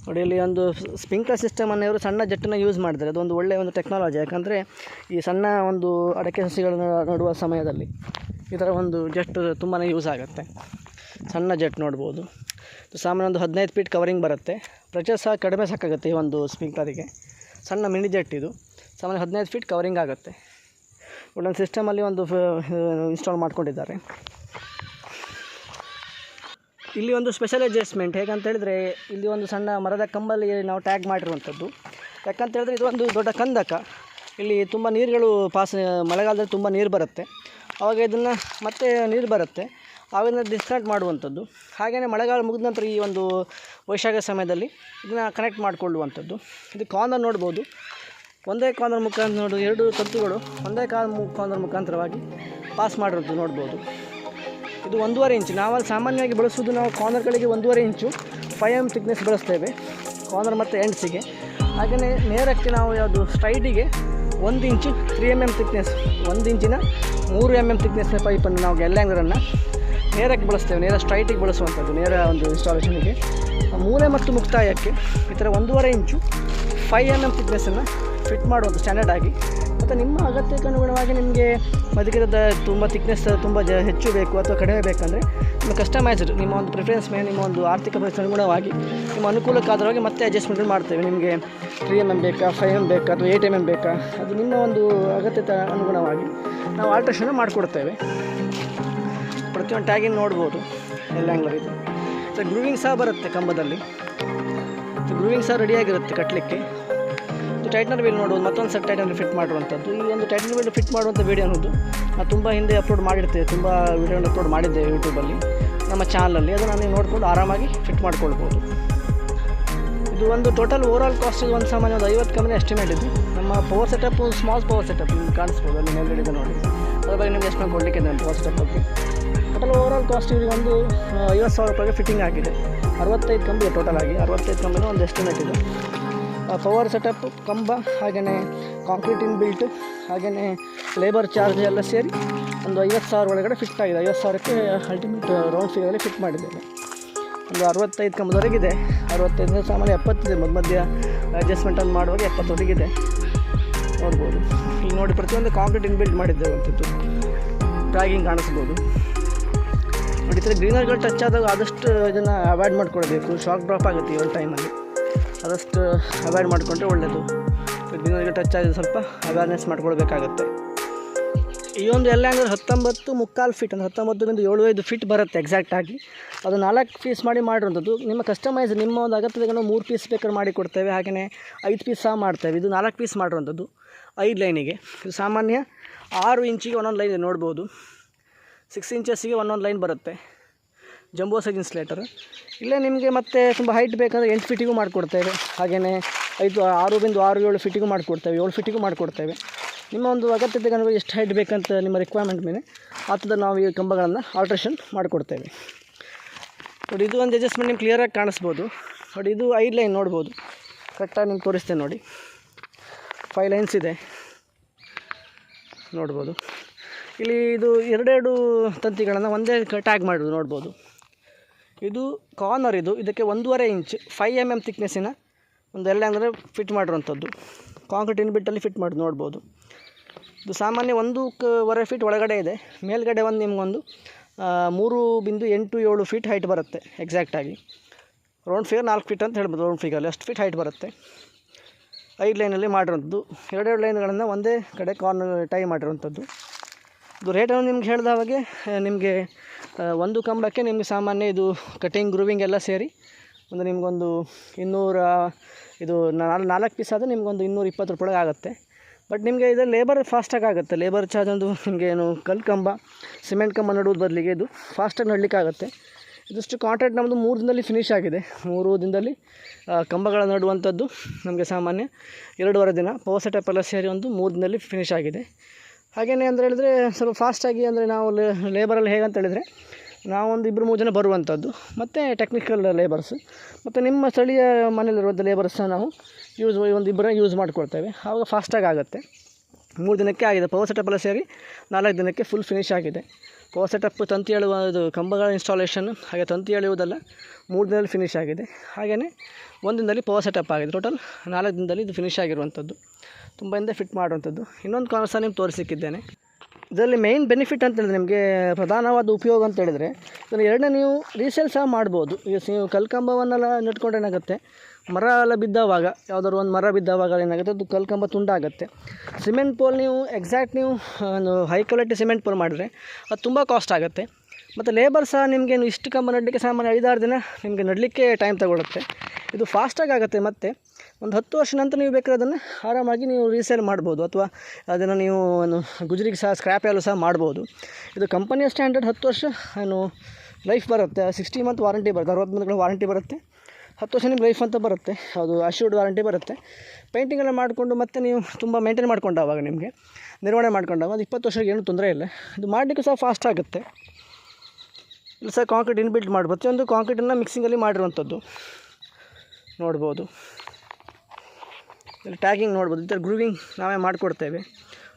ನೋಡಿ ಒಂದು ಸ್ಪ್ರಿಂಕ್ಲರ್ ಸಿಸ್ಟಮನ್ನು ಇವರು ಸಣ್ಣ ಜೆಟ್ಟನ್ನು ಯೂಸ್ ಮಾಡಿದ್ದಾರೆ ಅದೊಂದು ಒಳ್ಳೆಯ ಒಂದು ಟೆಕ್ನಾಲಜಿ ಯಾಕಂದರೆ ಈ ಸಣ್ಣ ಒಂದು ಅಡಕೆ ಸಸಿಗಳನ್ನು ನೋಡುವ ಸಮಯದಲ್ಲಿ ಈ ಥರ ಒಂದು ಜೆಟ್ ತುಂಬಾ ಯೂಸ್ ಆಗುತ್ತೆ. ಸಣ್ಣ ಜೆಟ್ ನೋಡ್ಬೋದು. ಸಾಮಾನ್ಯ ಒಂದು ಹದಿನೈದು ಫೀಟ್ ಕವರಿಂಗ್ ಬರುತ್ತೆ. ಪ್ರೆಷರ್ ಸಹ ಕಡಿಮೆ ಸಾಕಾಗುತ್ತೆ ಈ ಒಂದು ಸ್ಪ್ರಿಂಕ್ಲರಿಗೆ ಸಣ್ಣ ಮಿನಿ ಜೆಟ್ ಇದು. ಸಾಮಾನ್ಯ ಹದಿನೈದು ಫೀಟ್ ಕವರಿಂಗ್ ಆಗುತ್ತೆ. ಒಳ್ಳೊಂದು ಸಿಸ್ಟಮಲ್ಲಿ ಒಂದು ಇನ್ಸ್ಟಾಲ್ ಮಾಡ್ಕೊಂಡಿದ್ದಾರೆ. ಇಲ್ಲಿ ಒಂದು ಸ್ಪೆಷಲ್ ಅಡ್ಜಸ್ಟ್ಮೆಂಟ್ ಹೇಗಂತ ಹೇಳಿದ್ರೆ, ಇಲ್ಲಿ ಒಂದು ಸಣ್ಣ ಮರದ ಕಂಬಲ್ಲಿ ನಾವು ಟ್ಯಾಗ್ ಮಾಡಿರುವಂಥದ್ದು. ಯಾಕಂತ ಹೇಳಿದ್ರೆ, ಇದು ಒಂದು ದೊಡ್ಡ ಕಂದಕ. ಇಲ್ಲಿ ತುಂಬ ನೀರುಗಳು ಪಾಸ್ ಮಳೆಗಾಲದಲ್ಲಿ ತುಂಬ ನೀರು ಬರುತ್ತೆ. ಆವಾಗ ಇದನ್ನು ಮತ್ತೆ ನೀರು ಬರುತ್ತೆ. ಆವಾಗ ಡಿಸ್ಕನೆಕ್ಟ್ ಮಾಡುವಂಥದ್ದು. ಹಾಗೆಯೇ ಮಳೆಗಾಲ ಮುಗಿದ ನಂತರ ಈ ಒಂದು ವೈಶಾಖ ಸಮಯದಲ್ಲಿ ಇದನ್ನು ಕನೆಕ್ಟ್ ಮಾಡಿಕೊಳ್ಳುವಂಥದ್ದು. ಇದು ಕಾರ್ನರ್ ನೋಡ್ಬೋದು. ಒಂದೇ ಕಾರ್ನರ್ ಮುಖಾಂತರ ನೋಡಿ, ಎರಡು ತಂತುಗಳು ಒಂದೇ ಮು ಕಾರ್ನರ್ ಮುಖಾಂತರವಾಗಿ ಪಾಸ್ ಮಾಡಿರೋದು ನೋಡ್ಬೋದು. ಇದು ಒಂದೂವರೆ ಇಂಚು. ನಾವಲ್ಲಿ ಸಾಮಾನ್ಯವಾಗಿ ಬಳಸೋದು ನಾವು ಕಾರ್ನರ್ಗಳಿಗೆ ಒಂದೂವರೆ ಇಂಚು. ಫೈವ್ ಎಂ ಥಿಕ್ನೆಸ್ ಬಳಸ್ತೇವೆ. ಕಾರ್ನರ್ ಮತ್ತು ಎಂಡ್ಸಿಗೆ ಹಾಗೆಯೇ ನೇರಕ್ಕೆ ನಾವು ಯಾವುದು ಸ್ಟ್ರೈಟಿಗೆ ಒಂದು inch three M M thickness ಒಂದು ಇಂಚಿನ ಮೂರು ಎಂ ಎಂ ಥಿಕ್ನೆಸ್ನ ಪೈಪನ್ನು ನಾವು ಗ್ಯಾಲ್ಯಾಂಗರನ್ನು ನೇರಕ್ಕೆ ಬಳಸ್ತೇವೆ. ನೇರ ಸ್ಟ್ರೈಟಿಗೆ ಬಳಸುವಂಥದ್ದು, ನೇರ ಒಂದು ಇನ್ಸ್ಟಾಲೇಷನಿಗೆ ಮೂಲೆ ಮತ್ತು ಮುಕ್ತಾಯಕ್ಕೆ ಈ ಥರ ಒಂದೂವರೆ ಇಂಚು ಫೈವ್ ಎಂ ಎಂ ಥಿಕ್ನೆಸ್ಸನ್ನು ಫಿಟ್ ಮಾಡುವುದು ಸ್ಟ್ಯಾಂಡರ್ಡ್ ಆಗಿ. ಮತ್ತು ನಿಮ್ಮ ಅಗತ್ಯಕ್ಕೆ ಅನುಗುಣವಾಗಿ ನಿಮಗೆ ಬದುಕಿರೋದ ತುಂಬ ತಿಕ್ನೆಸ್ ತುಂಬ ಜ ಹೆಚ್ಚು ಬೇಕು ಅಥವಾ ಕಡಿಮೆ ಬೇಕಂದರೆ ನಿಮ್ಮ ಕಸ್ಟಮೈಸ್ಡ್ ನಿಮ್ಮ ಒಂದು ಪ್ರಿಫರೆನ್ಸ್ ಮೇಲೆ ನಿಮ್ಮ ಒಂದು ಆರ್ಥಿಕ ಪರಿಸ್ಥಿತಿ ಅನುಗುಣವಾಗಿ ನಿಮ್ಮ ಅನುಕೂಲಕ್ಕಾದ್ರವಾಗಿ ಮತ್ತೆ ಅಡ್ಜಸ್ಟ್ಮೆಂಟ್ ಮಾಡ್ತೇವೆ. ನಿಮಗೆ ತ್ರೀ ಎಂ ಎಂ ಬೇಕಾ ಫೈವ್ ಎಂ ಬೇಕಾ ಅಥವಾ ಏಯ್ಟ್ ಎಂ ಎಂ ಬೇಕಾ? ಅದು ನಿಮ್ಮ ಒಂದು ಅಗತ್ಯತೆ ಅನುಗುಣವಾಗಿ ನಾವು ಆಲ್ಟ್ರೇಷನ್ ಮಾಡಿಕೊಡ್ತೇವೆ. ಪ್ರತಿಯೊಂದು ಟ್ಯಾಗಿನ ನೋಡ್ಬೋದು. ಎಲ್ಲ ಆ್ಯಂಗ್ಲರ್ ಇದು. ಮತ್ತು ಗ್ರೂವಿಂಗ್ ಸಹ ಬರುತ್ತೆ ಕಂಬದಲ್ಲಿ. ಗ್ರೂವಿಂಗ್ ಸಹ ರೆಡಿಯಾಗಿರುತ್ತೆ ಕಟ್ಟಲಿಕ್ಕೆ ಟೈಟ್ನರ್ ವೀಲ್ ನೋಡುವುದು, ಮತ್ತೊಂದು ಸೆಟ್ ಟೈಟ್ನರ್ ಫಿಟ್ ಮಾಡುವಂಥದ್ದು. ಈ ಒಂದು ಟೈಟ್ನರ್ ವೀಲ್ ಫಿಟ್ ಮಾಡುವಂಥ ವೀಡಿಯೋ ಅನ್ನೋದು ನಾನು ತುಂಬ ಹಿಂದೆ ಅಪ್ಲೋಡ್ ಮಾಡಿರ್ತೇವೆ ತುಂಬ ವೀಡಿಯೋನ ಅಪ್ಲೋಡ್ ಮಾಡಿದ್ದೆ ಯೂಟ್ಯೂಬಲ್ಲಿ ನಮ್ಮ ಚಾನಲಲ್ಲಿ ಅದನ್ನು ನೀವು ನೋಡಿಕೊಂಡು ಆರಾಮಾಗಿ ಫಿಟ್ ಮಾಡ್ಕೊಳ್ಬೋದು. ಇದು ಒಂದು ಟೋಟಲ್ ಓವರಾಲ್ ಕಾಸ್ಟ್ ಇದು ಒಂದು ಸಾಮಾನ್ಯ ಒಂದು ಐವತ್ತು ಕಮ್ಮಿ ಎಸ್ಟಿಮೇಟ್ ಇದೆ. ನಮ್ಮ power setup small power setup ನಿಮ್ಗೆ ಕಾಣಿಸ್ಬೋದು, ಅಲ್ಲಿ ಮೇಲ್ಗಡೆ ನೋಡಿ. ಅದ್ರ ಬಗ್ಗೆ ನಿಮ್ಗೆ ಎಷ್ಟು ಕೊಡಲಿಕ್ಕೆ ಇದೆ ಪವರ್ ಸೆಟಪ್ ಬಗ್ಗೆ ಟೋಟಲ್ ಓವರಾಲ್ ಕಾಸ್ಟ್ ಇವ್ರಿಗೆ ಒಂದು ಐವತ್ತು ಸಾವಿರ ರೂಪಾಯಿಗೆ ಫಿಟ್ಟಿಂಗ್ ಆಗಿದೆ. ಅರವತ್ತೈದು ಕಂಬಿ ಟೋಟಲ್ ಆಗಿ ಅರವತ್ತೈದು ಕಂಬಿನೂ ಒಂದು ಎಸ್ಟಿಮೇಟ್ ಇದೆ. ಪವರ್ ಸೆಟಪ್ ಕಂಬ ಹಾಗೆಯೇ ಕಾಂಕ್ರೀಟ್ ಇನ್ ಬಿಲ್ಟ್ ಹಾಗೆಯೇ ಲೇಬರ್ ಚಾರ್ಜ್ ಎಲ್ಲ ಸೇರಿ ಒಂದು ಐವತ್ತು ಸಾವಿರ ಒಳಗಡೆ ಫಿಟ್ ಆಗಿದೆ. ಐವತ್ತು ಸಾವಿರಕ್ಕೆ ಅಲ್ಟಿಮೇಟ್ ರೌಂಡ್ ಫಿಗರಲ್ಲಿ ಫಿಟ್ ಮಾಡಿದ್ದೇನೆ. ಒಂದು ಅರವತ್ತೈದು ಕಂಬದವರೆಗಿದೆ ಅರವತ್ತೈದು ಸಾಮಾನ್ಯ ಎಪ್ಪತ್ತಿದೆ ಮಧ್ಯ ಮಧ್ಯ ಅಡ್ಜಸ್ಟ್ಮೆಂಟನ್ನು ಮಾಡುವಾಗ ಎಪ್ಪತ್ತೊಳಗಿದೆ ನೋಡ್ಬೋದು. ಈಗ ನೋಡಿ ಪ್ರತಿಯೊಂದು ಕಾಂಕ್ರೀಟ್ ಇನ್ ಬಿಲ್ಟ್ ಮಾಡಿದ್ದೇವೆ ಅಂಥದ್ದು ಟ್ರ್ಯಾಗಿಂಗ್ ಕಾಣಿಸ್ಬೋದು. ನೋಡಿ ಈ ಗ್ರೀನರ್ಗಳು ಟಚ್ ಆದಾಗ ಆದಷ್ಟು ಇದನ್ನು ಅವಾಯ್ಡ್ ಮಾಡ್ಕೊಳ್ಬೇಕು. ಶಾಕ್ ಡ್ರಾಪ್ ಆಗುತ್ತೆ ಒಂದು ಟೈಮಲ್ಲಿ ಆದಷ್ಟು ಅವಾಯ್ಡ್ ಮಾಡಿಕೊಂಡ್ರೆ ಒಳ್ಳೆಯದು ಗ್ರೀನರ್ಗೆ ಟಚ್ ಆಗಿದೆ ಸ್ವಲ್ಪ ಅವೇರ್ನೆಸ್ ಮಾಡ್ಕೊಳ್ಬೇಕಾಗತ್ತೆ. ಈ ಒಂದು ಎಲ್ಲ ಅಂದರೆ ಹತ್ತೊಂಬತ್ತು ಮುಕ್ಕಾಲು ಫೀಟ್ ಅಂದರೆ ಹತ್ತೊಂಬತ್ತರಿಂದ ಏಳು ಐದು ಫೀಟ್ ಬರುತ್ತೆ ಎಕ್ಸಾಕ್ಟಾಗಿ ಅದು ನಾಲ್ಕು ಪೀಸ್ ಮಾಡಿ ಮಾಡಿರುವಂಥದ್ದು. ನಿಮ್ಮ ಕಸ್ಟಮೈಸ್ ನಿಮ್ಮ ಒಂದು ಅಗತ್ಯತೆಗೆ ನಾವು ಮೂರು ಪೀಸ್ ಬೇಕಾದ್ರೆ ಮಾಡಿ ಕೊಡ್ತೇವೆ. ಹಾಗೆಯೇ ಐದು ಪೀಸ್ ಸಹ ಮಾಡ್ತೇವೆ. ಇದು ನಾಲ್ಕು ಪೀಸ್ ಮಾಡಿರುವಂಥದ್ದು ಐದು ಲೈನಿಗೆ ಇದು ಸಾಮಾನ್ಯ ಆರು ಇಂಚಿಗೆ ಒಂದೊಂದು ಲೈನ್ ನೋಡ್ಬೋದು. ಸಿಕ್ಸ್ ಇಂಚಸ್ಸಿಗೆ ಒಂದೊಂದು ಲೈನ್ ಬರುತ್ತೆ. Jumbo size insulator. ಇಲ್ಲೇ ನಿಮಗೆ ಮತ್ತೆ ತುಂಬ ಹೈಟ್ ಬೇಕಂದರೆ ಎಂಟು ಫೀಟಿಗೂ ಮಾಡಿಕೊಡ್ತೇವೆ. ಹಾಗೆಯೇ ಐದು, ಆರು ಬಿಂದು ಆರು ಏಳು ಫೀಟಿಗೂ ಮಾಡಿಕೊಡ್ತೇವೆ, ಏಳು ಫೀಟಿಗೂ ಮಾಡಿಕೊಡ್ತೇವೆ. ನಿಮ್ಮ ಒಂದು ಅಗತ್ಯತೆ ಅನುಗುಣ ಎಷ್ಟು ಹೈಟ್ ಬೇಕಂತ ನಿಮ್ಮ ರಿಕ್ವೈರ್ಮೆಂಟ್ ಮೇಲೆ ಆ ನಾವು ಈ ಕಂಬಗಳನ್ನು ಆಲ್ಟ್ರೇಷನ್ ಮಾಡಿಕೊಡ್ತೇವೆ. ನೋಡಿ, ಇದು ಒಂದು ಅಡ್ಜಸ್ಟ್ಮೆಂಟ್ ನಿಮ್ಗೆ ಕ್ಲಿಯರಾಗಿ ಕಾಣಿಸ್ಬೋದು. ನೋಡಿ, ಇದು ಐದು ಲೈನ್ ನೋಡ್ಬೋದು. ಕರೆಕ್ಟಾಗಿ ನಿಮ್ಗೆ ತೋರಿಸ್ತೇನೆ ನೋಡಿ. ಫೈವ್ ಲೈನ್ಸ್ ಇದೆ. ನೋಡ್ಬೋದು. ಇಲ್ಲಿ ಇದು ಎರಡೆರಡು ತಂತಿಗಳನ್ನು ಒಂದೇ ಟ್ಯಾಗ್ ಮಾಡೋದು ನೋಡ್ಬೋದು. ಇದು ಕಾರ್ನರ್ ಇದು. ಇದಕ್ಕೆ ಒಂದೂವರೆ ಇಂಚ್ ಫೈವ್ ಎಂ ಎಂ ತಿಕ್ನೆಸ್ಸಿನ ಒಂದು ಎಲ್ಲ ಅಂದರೆ ಫಿಟ್ ಮಾಡಿರುವಂಥದ್ದು. ಕಾಂಕ್ರೀಟ್ ಇನ್ಬಿಟ್ಟಲ್ಲಿ ಫಿಟ್ ಮಾಡಿ ನೋಡ್ಬೋದು. ಇದು ಸಾಮಾನ್ಯ ಒಂದು ವರೆ ಫೀಟ್ ಒಳಗಡೆ ಇದೆ. ಮೇಲ್ಗಡೆ ಒಂದು ನಿಮಗೊಂದು ಮೂರು ಬಿಂದು ಎಂಟು ಏಳು ಫೀಟ್ ಹೈಟ್ ಬರುತ್ತೆ ಎಕ್ಸಾಕ್ಟಾಗಿ ರೌಂಡ್ ಫಿಗರ್ ನಾಲ್ಕು ಫೀಟ್ ಅಂತ ಹೇಳ್ಬೋದು ರೌಂಡ್ ಫಿಗರಲ್ಲಿ ಅಷ್ಟು ಫೀಟ್ ಹೈಟ್ ಬರುತ್ತೆ. ಐದು ಲೈನಲ್ಲಿ ಮಾಡಿರೋಂಥದ್ದು ಎರಡೆರಡು ಲೈನ್ಗಳನ್ನು ಒಂದೇ ಕಡೆ ಕಾರ್ನರ್ ಟೈ ಮಾಡಿರೋಂಥದ್ದು ಇದು ರೇಟನ್ನು ನಿಮ್ಗೆ ಹೇಳಿದ ಹಾಗೆ, ನಿಮಗೆ ಒಂದು ಕಂಬಕ್ಕೆ ನಿಮಗೆ ಸಾಮಾನ್ಯ ಇದು ಕಟಿಂಗ್ ಗ್ರೂವಿಂಗ್ ಎಲ್ಲ ಸೇರಿ ಒಂದು ನಿಮಗೊಂದು ಇನ್ನೂರ, ಇದು ನಾಲ್ಕು ನಾಲ್ಕು ಪೀಸ್ ಆದರೆ ನಿಮಗೊಂದು ಇನ್ನೂರ ಇಪ್ಪತ್ತು ರೂಪಾಯಿ ಆಗುತ್ತೆ. ಬಟ್ ನಿಮಗೆ ಇದು ಲೇಬರ್ ಫಾಸ್ಟಾಗಿ ಆಗುತ್ತೆ. ಲೇಬರ್ ಚಾರ್ಜ್ ಒಂದು ನಿಮಗೆ ಏನು ಕಲ್ಲು ಕಂಬ ಸಿಮೆಂಟ್ ಕಂಬ ನಡುವುದು ಬದಲಿಗೆ ಇದು ಫಾಸ್ಟಾಗಿ ನಡಲಿಕ್ಕಾಗತ್ತೆ ಇದಿಷ್ಟು ಕಾಂಟ್ರಾಕ್ಟ್ ನಮ್ಮದು ಮೂರು ದಿನದಲ್ಲಿ ಫಿನಿಶ್ ಆಗಿದೆ. ಮೂರು ದಿನದಲ್ಲಿ ಕಂಬಗಳ ನಡುವಂಥದ್ದು ನಮಗೆ ಸಾಮಾನ್ಯ ಎರಡೂವರೆ ದಿನ. ಪವರ್ ಸೆಟಪ್ ಎಲ್ಲ ಸೇರಿ ಒಂದು ಮೂರು ದಿನದಲ್ಲಿ ಫಿನಿಶ್ ಆಗಿದೆ. ಹಾಗೆಯೇ ಅಂದರೆ ಹೇಳಿದರೆ ಸ್ವಲ್ಪ ಫಾಸ್ಟಾಗಿ ಅಂದರೆ ನಾವು ಲೇಬರಲ್ಲಿ ಹೇಗಂತ ಹೇಳಿದರೆ ನಾವೊಂದು ಇಬ್ಬರು ಮೂರು ಜನ ಬರುವಂಥದ್ದು ಮತ್ತು ಟೆಕ್ನಿಕಲ್ ಲೇಬರ್ಸ್ ಮತ್ತು ನಿಮ್ಮ ಸ್ಥಳೀಯ ಮನೆಯಲ್ಲಿರುವಂಥ ಲೇಬರ್ಸ್ನ ನಾವು ಯೂಸ್ ಒಂದು ಇಬ್ಬರ ಯೂಸ್ ಮಾಡ್ಕೊಳ್ತೇವೆ. ಆವಾಗ ಫಾಸ್ಟಾಗಿ ಆಗುತ್ತೆ. ಮೂರು ದಿನಕ್ಕೆ ಆಗಿದೆ. ಪವರ್ ಸೆಟಪ್ ಎಲ್ಲ ಸೇರಿ ನಾಲ್ಕು ದಿನಕ್ಕೆ ಫುಲ್ ಫಿನಿಶ್ ಆಗಿದೆ. ಪವರ್ ಸೆಟಪ್ ತಂತಿ ಎಳುವ ಇದು ಕಂಬಗಳ ಇನ್ಸ್ಟಾಲೇಷನ್ ಹಾಗೆ ತಂತಿ ಎಳೆಯುವುದೆಲ್ಲ ಮೂರು ದಿನದಲ್ಲಿ ಫಿನಿಶ್ ಆಗಿದೆ. ಹಾಗೆಯೇ ಒಂದು ದಿನದಲ್ಲಿ ಪವರ್ ಸೆಟಪ್ ಆಗಿದೆ. ಟೋಟಲ್ ನಾಲ್ಕು ದಿನದಲ್ಲಿ ಇದು ಫಿನಿಶ್ ಆಗಿರುವಂಥದ್ದು ತುಂಬ ಹಿಂದೆ ಫಿಟ್ ಮಾಡುವಂಥದ್ದು. ಇನ್ನೊಂದು ಕಾರಣ ಸಹ ನಿಮ್ಗೆ ತೋರಿಸಿಕ್ಕಿದ್ದೇನೆ ಇದರಲ್ಲಿ ಮೇಯ್ನ್ ಬೆನಿಫಿಟ್ ಅಂತ ಹೇಳಿದ್ರೆ ನಿಮಗೆ ಪ್ರಧಾನವಾದ ಉಪಯೋಗ ಅಂತ ಹೇಳಿದರೆ ಇದನ್ನು ಎರಡನೇ ನೀವು ರೀಸೇಲ್ ಸಹ ಮಾಡ್ಬೋದು. ಈಗ ನೀವು ಕಲ್ಕಂಬವನ್ನೆಲ್ಲ ನೆಟ್ಕೊಂಡು ಏನಾಗುತ್ತೆ? ಮರ ಎಲ್ಲ ಬಿದ್ದವಾಗ, ಯಾವುದಾದ್ರು ಒಂದು ಮರ ಬಿದ್ದವಾಗ ಏನಾಗುತ್ತೆ? ಅದು ಕಲ್ಕಂಬ ತುಂಡಾಗುತ್ತೆ. ಸಿಮೆಂಟ್ ಪೋಲ್ ನೀವು ಎಕ್ಸಾಕ್ಟ್ ನೀವು ಒಂದು ಹೈ ಕ್ವಾಲಿಟಿ ಸಿಮೆಂಟ್ ಪೋಲ್ ಮಾಡಿದ್ರೆ ಅದು ತುಂಬ ಕಾಸ್ಟ್ ಆಗುತ್ತೆ. ಮತ್ತು ಲೇಬರ್ ಸಹ ನಿಮಗೆ ಇಷ್ಟು ಕಂಬ ನಡಲಿಕ್ಕೆ ಸಾಮಾನ್ಯ ಐದಾರು ದಿನ ನಿಮಗೆ ನಡಲಿಕ್ಕೆ ಟೈಮ್ ತಗೊಳುತ್ತೆ. ಇದು ಫಾಸ್ಟಾಗಿ ಆಗುತ್ತೆ ಮತ್ತು. ಒಂದು ಹತ್ತು ವರ್ಷ ನಂತರ ನೀವು ಬೇಕಾದ್ರೆ ಅದನ್ನು ಆರಾಮಾಗಿ ನೀವು ರೀಸೇಲ್ ಮಾಡ್ಬೋದು ಅಥವಾ ಅದನ್ನು ನೀವು ಏನು ಗುಜರಿಗೆ ಸಹ ಸ್ಕ್ರ್ಯಾಪ್ ಎಲ್ಲ ಸಹ ಮಾಡ್ಬೋದು. ಇದು ಕಂಪನಿಯ ಸ್ಟ್ಯಾಂಡರ್ಡ್ ಹತ್ತು ವರ್ಷ ಏನು ಲೈಫ್ ಬರುತ್ತೆ. ಸಿಕ್ಸ್ಟಿ ಮಂತ್ ವಾರಂಟಿ ಬರುತ್ತೆ. ಅರವತ್ತು ಮಂತ್ಗಳ ವಾರಂಟಿ ಬರುತ್ತೆ. ಹತ್ತು ವರ್ಷ ನಿಮ್ಗೆ ಲೈಫ್ ಅಂತ ಬರುತ್ತೆ. ಅದು ಅಶ್ಯೂರ್ಡ್ ವಾರಂಟಿ ಬರುತ್ತೆ. ಪೇಂಟಿಂಗ್ ಎಲ್ಲ ಮಾಡಿಕೊಂಡು ಮತ್ತೆ ನೀವು ತುಂಬ ಮೇಂಟೈನ್ ಮಾಡ್ಕೊಂಡು ಆವಾಗ ನಿಮಗೆ. ನಿರ್ವಹಣೆ ಮಾಡ್ಕೊಂಡಾಗ ಅದು ಇಪ್ಪತ್ತು ವರ್ಷಕ್ಕೆ ಏನೂ ತೊಂದರೆ ಇಲ್ಲ. ಇದು ಮಾಡಲಿಕ್ಕೂ ಸಹ ಫಾಸ್ಟ್ ಆಗುತ್ತೆ. ಇಲ್ಲಿ ಸಹ ಕಾಂಕ್ರೀಟ್ ಇನ್ಬಿಲ್ಟ್ ಮಾಡಿ ಪ್ರತಿಯೊಂದು ಕಾಂಕ್ರೀಟನ್ನು ಮಿಕ್ಸಿಂಗಲ್ಲಿ ಮಾಡಿರುವಂಥದ್ದು. ನೋಡ್ಬೋದು. ಇಲ್ಲಿ ಟ್ಯಾಗಿಂಗ್ ನೋಡ್ಬೋದು. ಈ ಥರ ಗ್ರೂವಿಂಗ್ ನಾವೇ ಮಾಡಿಕೊಡ್ತೇವೆ.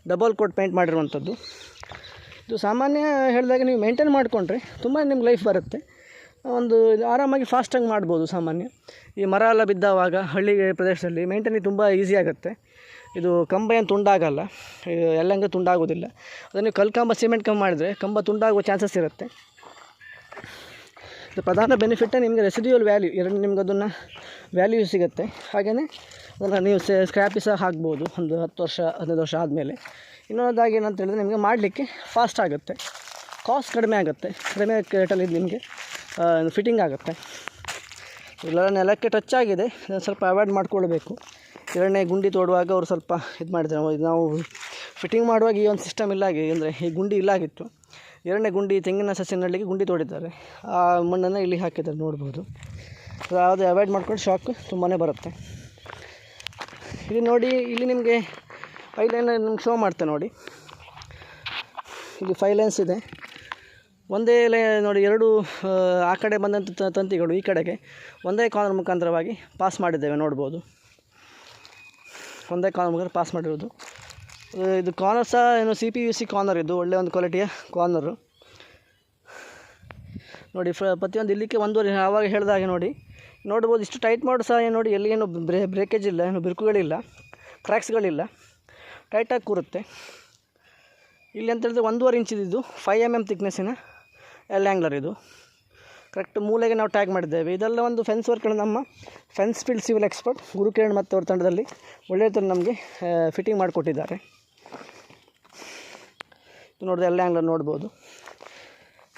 ಡಬಲ್ ಕೋಟ್ ಪೇಂಟ್ ಮಾಡಿರುವಂಥದ್ದು. ಇದು ಸಾಮಾನ್ಯ ಹೇಳಿದಾಗ ನೀವು ಮೇಂಟೈನ್ ಮಾಡಿಕೊಂಡ್ರೆ ತುಂಬ ನಿಮ್ಗೆ ಲೈಫ್ ಬರುತ್ತೆ. ಒಂದು ಆರಾಮಾಗಿ ಫಾಸ್ಟಾಗಿ ಮಾಡ್ಬೋದು ಸಾಮಾನ್ಯ. ಈ ಮರ ಎಲ್ಲ ಬಿದ್ದಾವಾಗ ಹಳ್ಳಿ ಪ್ರದೇಶದಲ್ಲಿ ಮೇಂಟೈನಿಂಗ್ ತುಂಬ ಈಸಿ ಆಗುತ್ತೆ. ಇದು ಕಂಬ ಏನು ತುಂಡಾಗಲ್ಲ. ಎಲ್ಲಂಗೆ ತುಂಡಾಗೋದಿಲ್ಲ. ಅದನ್ನು ನೀವು ಕಲ್ಲು ಸಿಮೆಂಟ್ ಕಂಬ ಮಾಡಿದರೆ ಕಂಬ ತುಂಡಾಗುವ ಚಾನ್ಸಸ್ ಇರುತ್ತೆ. ಪ್ರಧಾನ ಬೆನಿಫಿಟ್ಟೇ ನಿಮಗೆ ರೆಸಿಡ್ಯೂಯಲ್ ವ್ಯಾಲ್ಯೂ ಎರಡು ನಿಮ್ಗೆ ಅದನ್ನು ವ್ಯಾಲ್ಯೂ ಸಿಗುತ್ತೆ. ಹಾಗೆಯೇ ಅದನ್ನು ನೀವು ಸ್ಕ್ರ್ಯಾಪಿ ಸಹ ಹಾಕ್ಬೋದು, ಒಂದು ಹತ್ತು ವರ್ಷ, ಹದಿನೈದು ವರ್ಷ ಆದಮೇಲೆ. ಇನ್ನೊಂದಾಗಿ ಏನಂತ ಹೇಳಿದ್ರೆ ನಿಮಗೆ ಮಾಡಲಿಕ್ಕೆ ಫಾಸ್ಟ್ ಆಗುತ್ತೆ. ಕಾಸ್ಟ್ ಕಡಿಮೆ ಆಗುತ್ತೆ. ಕಡಿಮೆ ರೇಟಲ್ಲಿ ನಿಮಗೆ ಫಿಟ್ಟಿಂಗ್ ಆಗುತ್ತೆ. ಇಲ್ಲ, ನೆಲಕ್ಕೆ ಟಚ್ ಆಗಿದೆ. ಸ್ವಲ್ಪ ಅವಾಯ್ಡ್ ಮಾಡ್ಕೊಳ್ಬೇಕು. ಎರಡನೇ ಗುಂಡಿ ತೋಡುವಾಗ ಅವರು ಸ್ವಲ್ಪ ಇದು ಮಾಡಿದ್ದಾರೆ ನಾವು- ನಾವು ಫಿಟ್ಟಿಂಗ್ ಮಾಡುವಾಗ ಈ ಒಂದು ಸಿಸ್ಟಮ್ ಇಲ್ಲಾಗಿ ಅಂದರೆ ಈ ಗುಂಡಿ ಇಲ್ಲಾಗಿತ್ತು ಎರಡನೇ ಗುಂಡಿ ತೆಂಗಿನ ಸಸಿನಲ್ಲಿಗೆ ಗುಂಡಿ ತೋಡಿದ್ದಾರೆ. ಆ ಮಣ್ಣನ್ನು ಇಲ್ಲಿ ಹಾಕಿದ್ದಾರೆ ನೋಡ್ಬೋದು. ಅದು ಅವಾಯ್ಡ್ ಮಾಡ್ಕೊಂಡು ಶಾಕ್ ತುಂಬಾ ಬರುತ್ತೆ. ಇಲ್ಲಿ ನೋಡಿ ಇಲ್ಲಿ ನಿಮಗೆ ಫೈವ್ ಲೈನ್ ನಿಮ್ಗೆ ಶೋ ಮಾಡ್ತೆ ನೋಡಿ. ಇಲ್ಲಿ ಫೈ ಲೈನ್ಸ್ ಇದೆ. ಒಂದೇ ಲೈ ನೋಡಿ ಎರಡು ಆ, ಕಡೆ ಬಂದಂಥ ತಂತಿಗಳು ಈ ಕಡೆಗೆ. ಒಂದೇ ಕಾಲರ್ ಮುಖಾಂತರವಾಗಿ ಪಾಸ್ ಮಾಡಿದ್ದೇವೆ ನೋಡ್ಬೋದು. ಒಂದೇ ಕಾಲರ್ ಮುಖಾಂತರ ಪಾಸ್ ಮಾಡಿರೋದು. ಇದು ಕಾರ್ನರ್ ಸಹ ಏನು C P U C corner ಇದು ಒಳ್ಳೆಯ ಒಂದು ಕ್ವಾಲಿಟಿಯ ಕಾರ್ನರು ನೋಡಿ ಫ ಪ್ರತಿಯೊಂದು ಇಲ್ಲಿಕ್ಕೆ ಒಂದೂವರೆ ಆವಾಗ ಹೇಳಿದಾಗೆ ನೋಡಿ. ನೋಡ್ಬೋದು, ಇಷ್ಟು ಟೈಟ್ ಮಾಡಿ ಸಹ ಏನು ನೋಡಿ, ಎಲ್ಲಿ ಏನು ಬ್ರೇ ಬ್ರೇಕೇಜ್ ಇಲ್ಲ, ಏನು ಬಿರುಕುಗಳಿಲ್ಲ ಕ್ರ್ಯಾಕ್ಸ್ಗಳಿಲ್ಲ ಟೈಟಾಗಿ ಕೂರುತ್ತೆ. ಇಲ್ಲಿ ಅಂತ ಹೇಳಿದ್ರೆ ಒಂದೂವರೆ ಇಂಚ್ ಇದು ಫೈವ್ ಎಂ ಎಂ ತಿಕ್ನೆಸ್ಸಿನ ಎಲ್ ಆ್ಯಂಗ್ಲರ್ ಇದು. ಕರೆಕ್ಟ್ ಮೂಲೆಗೆ ನಾವು ಟ್ಯಾಗ್ ಮಾಡಿದ್ದೇವೆ. ಇದೆಲ್ಲ ಒಂದು ಫೆನ್ಸ್ ವರ್ಕ್ಗಳು ನಮ್ಮ fence field civil expert Gurukiran ಮತ್ತು ಅವ್ರ ತಂಡದಲ್ಲಿ ಒಳ್ಳೆಯ ಥರ ನಮಗೆ ಫಿಟ್ಟಿಂಗ್ ಮಾಡಿಕೊಟ್ಟಿದ್ದಾರೆ. ನೋಡಿದ್ರೆ ಎಲ್ಲ ಆ್ಯಂಗ್ಲ ನೋಡ್ಬೋದು.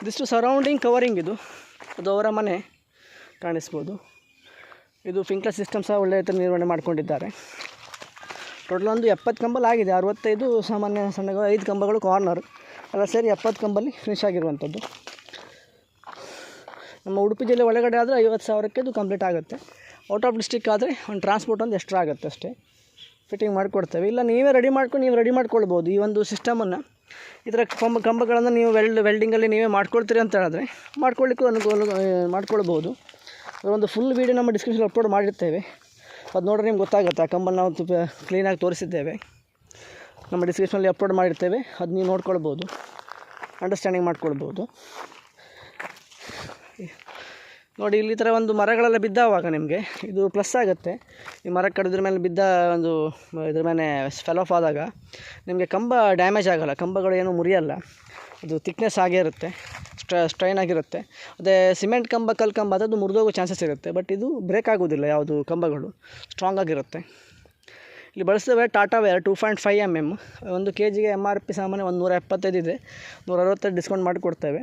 ಇದಿಷ್ಟು ಸರೌಂಡಿಂಗ್ ಕವರಿಂಗ್ ಇದು. ಅದು ಅವರ ಮನೆ ಕಾಣಿಸ್ಬೋದು. ಇದು ಫಿಂಕ್ಲರ್ ಸಿಸ್ಟಮ್ ಸಹ ಒಳ್ಳೆಯ ಥರ ನಿರ್ವಹಣೆ ಮಾಡ್ಕೊಂಡಿದ್ದಾರೆ. ಟೋಟಲ್ ಒಂದು ಎಪ್ಪತ್ತು ಕಂಬಲ್ ಆಗಿದೆ. ಅರವತ್ತೈದು ಸಾಮಾನ್ಯ ಸಣ್ಣ ಐದು ಕಂಬಗಳು ಕಾರ್ನರ್ ಎಲ್ಲ ಸೇರಿ ಎಪ್ಪತ್ತು ಕಂಬಲ್ಲಿ ಫಿನಿಶ್ ಆಗಿರುವಂಥದ್ದು. ನಮ್ಮ ಉಡುಪಿ ಜಿಲ್ಲೆ ಒಳಗಡೆ ಆದರೆ ಐವತ್ತು ಸಾವಿರಕ್ಕೆ ಇದು ಕಂಪ್ಲೀಟ್ ಆಗುತ್ತೆ. ಔಟ್ ಆಫ್ ಡಿಸ್ಟಿಕ್ ಆದರೆ ಒಂದು ಟ್ರಾನ್ಸ್ಪೋರ್ಟ್ ಒಂದು ಎಕ್ಸ್ಟ್ರಾ ಆಗುತ್ತೆ ಅಷ್ಟೇ. ಫಿಟ್ಟಿಂಗ್ ಮಾಡಿಕೊಡ್ತೇವೆ. ಇಲ್ಲ, ನೀವೇ ರೆಡಿ ಮಾಡ್ಕೊಂಡು ನೀವು ರೆಡಿ ಮಾಡ್ಕೊಳ್ಬೋದು ಈ ಒಂದು ಸಿಸ್ಟಮನ್ನು ಇದರ ಕಂಬ ಕಂಬಗಳನ್ನು ನೀವು ವೆಲ್ಡ್ ವೆಲ್ಡಿಂಗಲ್ಲಿ ನೀವೇ ಮಾಡ್ಕೊಳ್ತೀರಿ ಅಂತ ಹೇಳಿದ್ರೆ ಮಾಡ್ಕೊಳ್ಳಿಕ್ಕೂ ಅನುಕೂಲ ಮಾಡ್ಕೊಳ್ಬೋದು. ಒಂದು ಫುಲ್ ವೀಡಿಯೋ ನಮ್ಮ ಡಿಸ್ಕ್ರಿಪ್ಷನ್ ಅಪ್ಲೋಡ್ ಮಾಡಿರ್ತೇವೆ. ಅದು ನೋಡಿದ್ರೆ ನಿಮ್ಗೆ ಗೊತ್ತಾಗುತ್ತೆ, ಆ ಕಂಬನ್ನು ನಾವು ತುಂಬ ಕ್ಲೀನಾಗಿ ತೋರಿಸಿದ್ದೇವೆ. ನಮ್ಮ ಡಿಸ್ಕ್ರಿಪ್ಷನಲ್ಲಿ ಅಪ್ಲೋಡ್ ಮಾಡಿರ್ತೇವೆ, ಅದು ನೀವು ನೋಡ್ಕೊಳ್ಬೋದು ಅಂಡರ್ಸ್ಟ್ಯಾಂಡಿಂಗ್ ಮಾಡ್ಕೊಳ್ಬೋದು. ನೋಡಿ, ಇಲ್ಲಿ ಥರ ಒಂದು ಮರಗಳೆಲ್ಲ ಬಿದ್ದಾವಾಗ ನಿಮಗೆ ಇದು ಪ್ಲಸ್ ಆಗುತ್ತೆ. ಈ ಮರ ಕಡಿದ್ರ ಮೇಲೆ ಬಿದ್ದ ಒಂದು, ಇದ್ರ ಮೇಲೆ ಫೆಲ್ ಆಫ್ ಆದಾಗ ನಿಮಗೆ ಕಂಬ ಡ್ಯಾಮೇಜ್ ಆಗೋಲ್ಲ. ಕಂಬಗಳು ಏನೂ ಮುರಿಯಲ್ಲ. ಅದು ತಿಕ್ನೆಸ್ ಆಗೇ ಇರುತ್ತೆ. ಸ್ಟ್ರ ಸ್ಟ್ರೈನ್ ಆಗಿರುತ್ತೆ. ಅದೇ ಸಿಮೆಂಟ್ ಕಂಬ, ಕಲ್ಲು ಕಂಬ ಅದು ಮುರಿದೋಗೋ ಚಾನ್ಸಸ್ ಇರುತ್ತೆ. ಬಟ್ ಇದು ಬ್ರೇಕ್ ಆಗೋದಿಲ್ಲ ಯಾವುದು ಕಂಬಗಳು. ಸ್ಟ್ರಾಂಗ್ ಆಗಿರುತ್ತೆ. ಇಲ್ಲಿ ಬಳಸ್ತೇವೆ Tata wire two point five M M ಒಂದು ಕೆ ಜಿಗೆ ಎಂ ಆರ್ ಪಿ ಸಾಮಾನ್ಯ ಒಂದು ನೂರ ಎಪ್ಪತ್ತೈದು ಇದೆ. ನೂರ ಅರವತ್ತೈದು ಡಿಸ್ಕೌಂಟ್ ಮಾಡಿ ಕೊಡ್ತೇವೆ